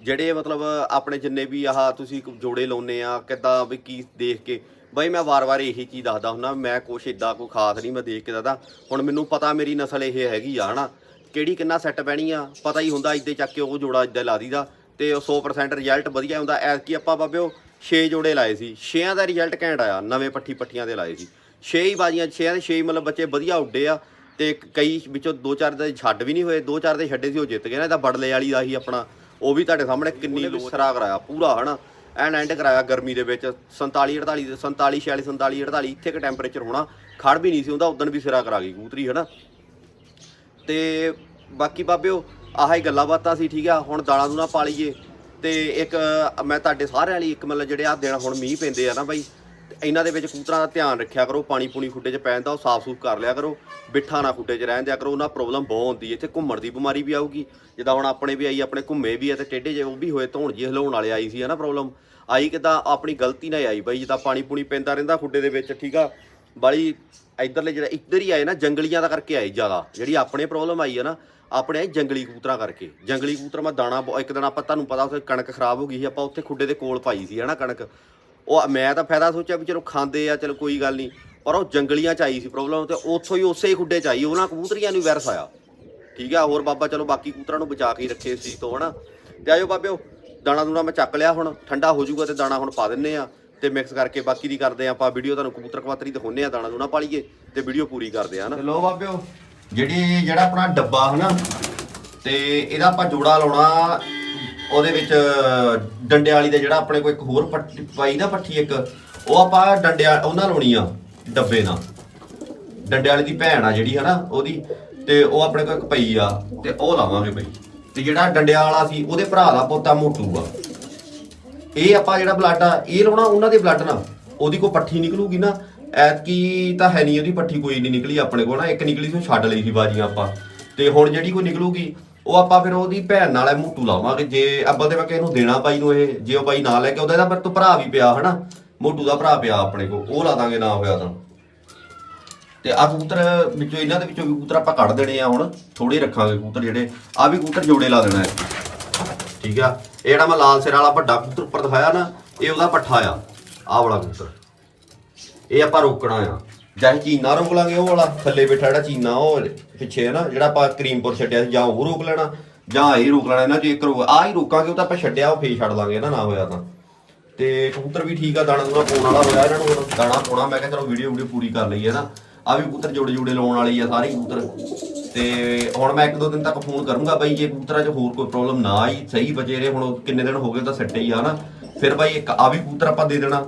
ਜਿਹੜੇ ਮਤਲਬ ਆਪਣੇ ਜਿੰਨੇ ਵੀ ਆਹ ਤੁਸੀਂ ਜੋੜੇ ਲਾਉਨੇ ਆ, ਕਿੱਦਾਂ ਵੀ ਕੀ ਦੇਖ ਕੇ, ਬਾਈ ਮੈਂ ਵਾਰ-ਵਾਰ ਇਹੀ ਚੀਜ਼ ਦੱਸਦਾ ਹੁੰਦਾ, ਮੈਂ ਕੁਛ ਇਦਾਂ ਕੋਈ ਖਾਸ ਨਹੀਂ ਮੈਂ ਦੇਖ ਕੇ ਦੱਸਦਾ। ਹੁਣ ਮੈਨੂੰ ਪਤਾ ਮੇਰੀ ਨਸਲ ਇਹ ਹੈਗੀ ਆ, ਹਨਾ? ਕਿਹੜੀ ਕਿੰਨਾ ਸੈੱਟ ਪੈਣੀ ਆ, ਪਤਾ ਹੀ ਹੁੰਦਾ ਇੱਦੇ ਚੱਕ ਕੇ ਉਹ ਜੋੜਾ ਇੱਦਾਂ ਲਾ ਦੀਦਾ ਤੇ ਉਹ 100% ਰਿਜ਼ਲਟ ਵਧੀਆ ਹੁੰਦਾ। ਐਤਕੀ ਆਪਾਂ ਬਾਬਿਓ 6 ਜੋੜੇ ਲਾਏ ਸੀ 6ਾਂ ਦਾ ਰਿਜ਼ਲਟ ਘੈਂਟ ਆਇਆ, ਨਵੇਂ ਪੱਠੀ ਪੱਠੀਆਂ ਦੇ ਲਾਏ ਸੀ। 6 ਹੀ ਬਾਜੀਆਂ 6 ਦੇ 6 ਮਤਲਬ ਬੱਚੇ ਵਧੀਆ ਉੱਡੇ ਆ ਤੇ ਕਈ ਵਿੱਚੋਂ ਦੋ ਚਾਰ ਦੇ ਛੱਡ ਵੀ ਨਹੀਂ ਹੋਏ, ਦੋ ਚਾਰ ਦੇ ਛੱਡੇ ਸੀ, ਉਹ ਜਿੱਤ ਗਏ ਨਾ ਇਹਦਾ ਬੜਲੇ ਵਾਲੀ ਦਾ ਹੀ ਆਪਣਾ ਉਹ ਵੀ ਤੁਹਾਡੇ ਸਾਹਮਣੇ ਕਿੰਨੀ ਲੋਸਰਾ ਕਰਾਇਆ ਪੂਰਾ ਹਨਾ? ਐਨ ਐਂਡ ਕਰਾਇਆ ਗਰਮੀ ਦੇ ਵਿੱਚ 47 48 ਦੇ 47 46 47 48 ਇੱਥੇ ਕ ਟੈਂਪਰੇਚਰ ਹੋਣਾ ਖੜ ਵੀ ਨਹੀਂ ਸੀ ਹੁੰਦਾ ਉਦੋਂ ਵੀ ਸਿਰਾ ਕਰਾ ਗਈ ਕਬੂਤਰੀ ਹਨਾ? ਤੇ ਬਾਕੀ ਬਾਬਿਓ ਆਹ ਹੀ ਗੱਲਾਂ ਬਾਤਾਂ ਸੀ ਠੀਕ ਆ? ਹੁਣ ਦਾਣਾ ਦੂਣਾ ਪਾ ਲਈਏ ਤੇ ਇੱਕ ਮੈਂ ਤੁਹਾਡੇ ਸਾਰਿਆਂ ਲਈ ਇੱਕ ਮਤਲਬ ਜਿਹੜੇ ਆ ਦਿਨ ਹੁਣ ਮੀਂਹ ਪੈਂਦੇ ਆ ਨਾ ਬਾਈ ਇਹਨਾਂ ਦੇ ਵਿੱਚ ਕੂਤਰਾ ਦਾ ਧਿਆਨ ਰੱਖਿਆ ਕਰੋ, ਪਾਣੀ ਪੂਣੀ ਖੁੱਡੇ 'ਚ ਪੈਣ ਦਾ, ਉਹ ਸਾਫ਼ ਸੂਫ ਕਰ ਲਿਆ ਕਰੋ, ਬਿੱਠਾ ਨਾ ਖੁੱਡੇ 'ਚ ਰਹਿਣ ਦਿਆ ਕਰੋ, ਉਹਨਾਂ ਪ੍ਰੋਬਲਮ ਬਹੁਤ ਹੁੰਦੀ ਹੈ, ਇੱਥੇ ਘੁੰਮਣ ਦੀ ਬਿਮਾਰੀ ਵੀ ਆਊਗੀ। ਜਿੱਦਾਂ ਹੁਣ ਆਪਣੇ ਵੀ ਆਈ, ਆਪਣੇ ਘੁੰਮੇ ਵੀ ਆ ਤੇ ਟੇਢੇ ਜੇ ਉਹ ਵੀ ਹੋਏ, ਧੌਣ ਜੀ ਹਿਲਾਉਣ ਵਾਲੇ ਆਈ ਸੀ, ਹਨਾ ਪ੍ਰੋਬਲਮ। ਆਈ ਕਿਦਾਂ, ਆਪਣੀ ਗਲਤੀ ਨਾਲ ਆਈ ਬਾਈ, ਜਿੱਦਾਂ ਪਾਣੀ ਪੂਣੀ ਪੈਂਦਾ ਰਹਿੰਦਾ ਖੁੱਡੇ ਦੇ ਵਿੱਚ, ਠੀਕ ਆ? ਬਾਲੀ ਇਧਰਲੇ ਜਿਹੜਾ ਇੱਧਰ ਹੀ ਆਏ ਨਾ, ਜੰਗਲੀਆਂ ਦਾ ਕਰਕੇ ਆਏ ਜ਼ਿਆਦਾ, ਜਿਹੜੀ ਆਪਣੇ ਪ੍ਰੋਬਲਮ ਆਈ ਹੈ ਨਾ, ਆਪਣੇ ਆਏ ਜੰਗਲੀ ਕਬੂਤਰਾਂ ਕਰਕੇ। ਜੰਗਲੀ ਕਬੂਤਰ ਮੈਂ ਦਾਣਾ ਬਹੁ- ਇੱਕ ਦਿਨ ਆਪਾਂ, ਤੁਹਾਨੂੰ ਪਤਾ ਉੱਥੇ ਕਣਕ ਖਰਾਬ ਹੋ ਗਈ ਸੀ, ਆਪਾਂ ਉੱਥੇ ਖੁੱਡੇ ਦੇ ਕੋਲ ਪਾਈ ਸੀ, ਹਨਾ ਕਣਕ। ਉਹ ਮੈਂ ਤਾਂ ਫਾਇਦਾ ਸੋਚਿਆ ਵੀ ਚਲੋ ਖਾਂਦੇ ਆ, ਚਲੋ ਕੋਈ ਗੱਲ ਨਹੀਂ ਪਰ ਉਹ ਜੰਗਲੀਆਂ ਚ ਆਈ ਸੀ ਪ੍ਰੋਬਲਮ ਤੇ ਉੱਥੋਂ ਹੀ ਉਸੇ ਹੀ ਖੁੱਡੇ ਚ ਆਈ, ਉਹਨਾਂ ਕਬੂਤਰੀਆਂ ਨੂੰ ਵਾਇਰਸ ਆਇਆ। ਠੀਕ ਆ, ਹੋਰ ਬਾਬਾ ਚਲੋ ਬਾਕੀ ਕਬੂਤਰਾਂ ਨੂੰ ਬਚਾ ਕੇ ਰੱਖੇ ਇਸ ਚੀਜ਼ ਤੋਂ, ਹਨਾ। ਤੇ ਆਜੋ ਬਾਬਿਓ, ਦਾਣਾ ਦੂਣਾ ਮੈਂ ਚੱਕ ਲਿਆ ਹੁਣ, ਠੰਡਾ ਹੋ ਜਾਊਗਾ ਤੇ ਦਾਣਾ ਹੁਣ ਪਾ ਦਿੰਨੇ ਆ। ਤੇ ਮਿਕਸ ਕਰਕੇ ਬਾਕੀ ਦੀ ਕਰਦੇ ਆ ਆਪਾਂ ਵੀਡੀਓ ਤੁਹਾਨੂੰ ਕਬੂਤਰ ਕਵਾਤਰੀ ਦਿਖਾਉਨੇ ਆ, ਦਾਣਾ ਦੂਣਾ ਪਾ ਲਈਏ ਤੇ ਵੀਡੀਓ ਪੂਰੀ ਕਰਦੇ ਆ, ਹਨਾ। ਲੋ ਬਾਬਿਓ, ਜਿਹੜੀ ਜਿਹੜਾ ਆਪਣਾ ਡੱਬਾ, ਹਨਾ, ਤੇ ਇਹਦਾ ਆਪਾਂ ਜੋੜਾ ਲਾਉਣਾ ਉਹਦੇ ਵਿੱਚ ਡੰਡੇ ਵਾਲੀ ਦਾ ਜਿਹੜਾ ਆਪਣੇ ਕੋਲ ਇੱਕ ਹੋਰ ਪੱਟੀ, ਪਾਈ ਨਾ ਪੱਠੀ ਇੱਕ, ਉਹ ਆਪਾਂ ਡੰਡਿਆ, ਉਹਨਾਂ ਲਾਉਣੀ ਆ, ਡੱਬੇ ਨਾਲ। ਡੰਡਿਆਂ ਵਾਲੀ ਦੀ ਭੈਣ ਆ ਜਿਹੜੀ, ਹਨਾ, ਉਹਦੀ, ਤੇ ਉਹ ਆਪਣੇ ਕੋਲ ਇੱਕ ਪਈ ਆ, ਤੇ ਉਹ ਲਾਵਾਂਗੇ ਬਈ। ਤੇ ਜਿਹੜਾ ਡੰਡਿਆ ਵਾਲਾ ਸੀ, ਉਹਦੇ ਭਰਾ ਦਾ ਪੋਤਾ ਮੋਟੂ ਆ। ਇਹ ਆਪਾਂ ਜਿਹੜਾ ਬਲੱਡ ਆ, ਇਹ ਲਾਉਣਾ ਉਹਨਾਂ ਦੇ ਬਲੱਡ ਨਾਲ। ਉਹਦੀ ਕੋਈ ਪੱਠੀ ਨਿਕਲੂਗੀ ਨਾ, ਐਤਕੀ ਤਾਂ ਹੈ ਨਹੀਂ, ਉਹਦੀ ਪੱਠੀ ਕੋਈ ਨਹੀਂ ਨਿਕਲੀ ਆਪਣੇ ਕੋਲ ਨਾ, ਇੱਕ ਨਿਕਲੀ ਸੀ, ਉਹ ਛੱਡ ਲਈ ਸੀ ਬਾਜੀਆਂ ਆਪਾਂ। ਤੇ ਹੁਣ ਜਿਹੜੀ ਕੋਈ ਨਿਕਲੂਗੀ ਉਹ ਆਪਾਂ ਫਿਰ ਉਹਦੀ ਭੈਣ ਨਾਲ ਇਹ ਮੋਟੂ ਲਾਵਾਂਗੇ। ਜੇ ਅੱਬਲ ਤੇ ਮੈਂ ਕਿਸੇ ਨੂੰ ਦੇਣਾ ਬਾਈ ਨੂੰ ਇਹ, ਜੇ ਉਹ ਬਾਈ ਨਾ ਲੈ ਕੇ ਉਹਦਾ ਇਹਦਾ ਪਰ ਤੋਂ ਭਰਾ ਵੀ ਪਿਆ, ਹਨਾ? ਮੋਟੂ ਦਾ ਭਰਾ ਪਿਆ ਆਪਣੇ ਕੋਲ, ਉਹ ਲਾ ਦਾਂਗੇ ਨਾ ਹੋਇਆ ਤਾਂ ਤੇ ਆ ਕਬੂਤਰ ਵਿੱਚੋਂ ਇਹਨਾਂ ਦੇ ਵਿੱਚੋਂ ਵੀ ਕਬੂਤਰ ਆਪਾਂ ਕੱਢ ਦੇਣੇ ਆ ਹੁਣ ਥੋੜੇ ਰੱਖਾਂਗੇ ਕਬੂਤਰ ਜਿਹੜੇ। ਆ ਵੀ ਕਬੂਤਰ ਜੋੜੇ ਲਾ ਦੇਣਾ ਹੈ ਠੀਕ ਆ? ਇਹ ਜਿਹੜਾ ਮੈਂ ਲਾਲ ਸਿਰ ਵਾਲਾ ਵੱਡਾ ਕਬੂਤਰ ਉੱਪਰ ਦਿਖਾਇਆ ਨਾ, ਇਹ ਉਹਦਾ ਪੱਠਾ ਆ, ਆਹ ਵਾਲਾ ਕਬੂਤਰ। ਇਹ ਆਪਾਂ ਰੋਕਣਾ ਆ। ਜਾਂ ਚੀਨਾ ਰੋਕ ਲਾਂਗੇ ਉਹ ਵਾਲਾ, ਥੱਲੇ ਬੈਠਾ ਜਿਹੜਾ ਚੀਨਾ ਉਹ ਪਿੱਛੇ ਹੈ ਨਾ, ਜਿਹੜਾ ਆਪਾਂ ਕਰੀਮਪੁਰ ਛੱਡਿਆ ਸੀ, ਜਾਂ ਉਹ ਰੋਕ ਲੈਣਾ, ਜਾਂ ਇਹ ਰੋਕ ਲੈਣਾ, ਇਹਨਾਂ ਚ ਇੱਕ ਰੋਕ ਆਹ ਹੀ ਰੋਕਾਂਗੇ, ਉਹ ਤਾਂ ਆਪਾਂ ਛੱਡਿਆ, ਉਹ ਫੇਰ ਛੱਡ ਲਾਂਗੇ, ਨਾ ਨਾ ਹੋਇਆ ਤਾਂ। ਤੇ ਕਬੂਤਰ ਵੀ ਠੀਕ ਆ, ਦਾਣਾ ਦੂਣਾ ਪਾਉਣ ਵਾਲਾ ਹੋਇਆ ਇਹਨਾਂ ਨੂੰ ਦਾਣਾ ਪਾਉਣਾ, ਮੈਂ ਕਿਹਾ ਚਲੋ ਵੀਡੀਓ ਵੀਡੀਓ ਪੂਰੀ ਕਰ ਲਈ ਹੈ ਨਾ। ਆ ਵੀ ਕਬੂਤਰ ਜੋੜੇ ਜੋੜੇ ਲਾਉਣ ਵਾਲੇ ਆ ਸਾਰੇ ਕਬੂਤਰ। ਤੇ ਹੁਣ ਮੈਂ ਇੱਕ ਦੋ ਦਿਨ ਤੱਕ ਫੋਨ ਕਰੂੰਗਾ ਬਾਈ, ਜੇ ਕਬੂਤਰਾਂ 'ਚ ਹੋਰ ਕੋਈ ਪ੍ਰੋਬਲਮ ਨਾ ਆਈ, ਸਹੀ ਬਚੇ ਰਹੇ ਹੁਣ ਕਿੰਨੇ ਦਿਨ ਹੋ ਗਏ ਤਾਂ ਸੱਟੇ ਹੀ ਆ ਨਾ। ਫਿਰ ਬਾਈ ਇੱਕ ਆ ਵੀ ਕਬੂਤਰ ਆਪਾਂ ਦੇ ਦੇਣਾ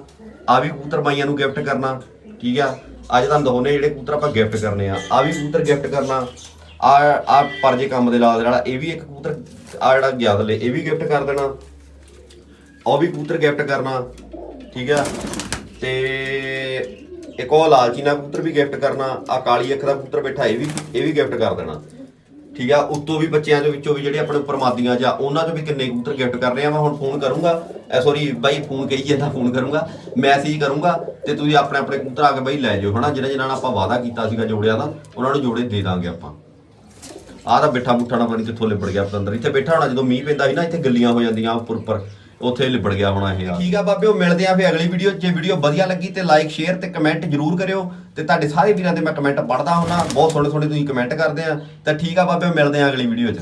ਆ ਵੀ ਕਬੂਤਰ ਬਾਈਆਂ ਨੂੰ ਗਿਫਟ ਕਰਨਾ, ਠੀਕ ਆ? ਅੱਜ ਤੁਹਾਨੂੰ ਦੋਨੇ ਜਿਹੜੇ ਕਬੂਤਰ ਆਪਾਂ ਗਿਫਟ ਕਰਨੇ ਆ। ਆ ਵੀ ਕਬੂਤਰ ਗਿਫਟ ਕਰਨਾ। ਆ ਆ ਪਰਜੇ ਕੰਮ ਦੇ ਲਾਲ ਵਾਲਾ ਇਹ ਵੀ ਇੱਕ ਕਬੂਤਰ ਆ ਜਿਹੜਾ ਗਿਆ ਥੱਲੇ ਇਹ ਵੀ ਗਿਫਟ ਕਰ ਦੇਣਾ। ਉਹ ਵੀ ਕਬੂਤਰ ਗਿਫਟ ਕਰਨਾ। ਠੀਕ ਆ? ਤੇ ਇੱਕ ਉਹ ਲਾਲ ਚੀਨਾ ਕਬੂਤਰ ਵੀ ਗਿਫਟ ਕਰਨਾ। ਆ ਕਾਲੀ ਅੱਖ ਦਾ ਕਬੂਤਰ ਬੈਠਾ, ਇਹ ਵੀ ਇਹ ਵੀ ਗਿਫਟ ਕਰ ਦੇਣਾ। ਠੀਕ ਆ? ਉੱਤੋਂ ਵੀ ਬੱਚਿਆਂ ਦੇ ਵਿੱਚੋਂ ਵੀ ਜਿਹੜੇ ਆਪਣੇ ਉੱਪਰ ਮਾਦੀਆਂ ਜਾਂ ਉਹਨਾਂ ਚੋਂ ਵੀ ਕਿੰਨੇ ਕਬੂਤਰ ਗਿਫਟ ਕਰ ਰਹੇ ਆ, ਮੈਂ ਹੁਣ ਫੋਨ ਕਰੂੰਗਾ। ਐ ਸੌਰੀ ਬਾਈ ਫੋਨ ਕਹੀ ਜਾਂਦਾ, ਫੋਨ ਕਰੂੰਗਾ। ਮੈਸੇਜ ਕਰੂੰਗਾ ਤੇ ਤੁਸੀਂ ਆਪਣੇ ਆਪਣੇ ਕਬੂਤਰ ਆ ਕੇ ਬਾਈ ਲੈ ਜਾਓ, ਹਨਾ? ਜਿਹੜਾ ਜਿਹਨਾਂ ਨਾਲ ਆਪਾਂ ਵਾਅਦਾ ਕੀਤਾ ਸੀਗਾ ਜੋੜਿਆਂ ਦਾ, ਉਹਨਾਂ ਨੂੰ ਜੋੜੇ ਦੇ ਦਾਂਗੇ ਆਪਾਂ। ਆਹ ਤਾਂ ਬਿੱਠਾ ਬੁੱਠਾ ਨਾ ਬਣੀ ਕਿੱਥੋਂ ਲਿਬੜ ਗਿਆ ਪਤੰਦਰ। ਇੱਥੇ ਬੈਠਾ ਹੋਣਾ, ਜਦੋਂ ਮੀਂਹ ਪੈਂਦਾ ਸੀ ਨਾ, ਇੱਥੇ ਗੱਲੀਆਂ ਹੋ ਜਾਂਦੀਆਂ ਉੱਪਰ ਉੱਪਰ। ਉੱਥੇ ਲਿਬੜ ਗਿਆ ਹੋਣਾ ਇਹ ਆ ਠੀਕ ਆ ਬਾਬਿਓ ਮਿਲਦੇ ਆ ਫੇ ਅਗਲੀ ਵੀਡੀਓ ਜੇ ਵੀਡੀਓ ਵਧੀਆ ਲੱਗੀ ਤੇ ਲਾਈਕ ਸ਼ੇਅਰ ਤੇ ਕਮੈਂਟ ਜਰੂਰ ਕਰਿਓ। ਤੇ ਤੁਹਾਡੇ ਸਾਰੇ ਵੀਰਾਂ ਦੇ ਮੈਂ ਕਮੈਂਟ ਪੜਦਾ ਹੁੰਦਾ ਬਹੁਤ ਸੋਹਣੇ ਸੋਹਣੇ ਤੁਸੀਂ ਕਮੈਂਟ ਕਰਦੇ ਆ। ਤਾਂ ਠੀਕ ਆ ਬਾਬਿਓ ਮਿਲਦੇ ਆ ਅਗਲੀ ਵੀਡੀਓ 'ਚ।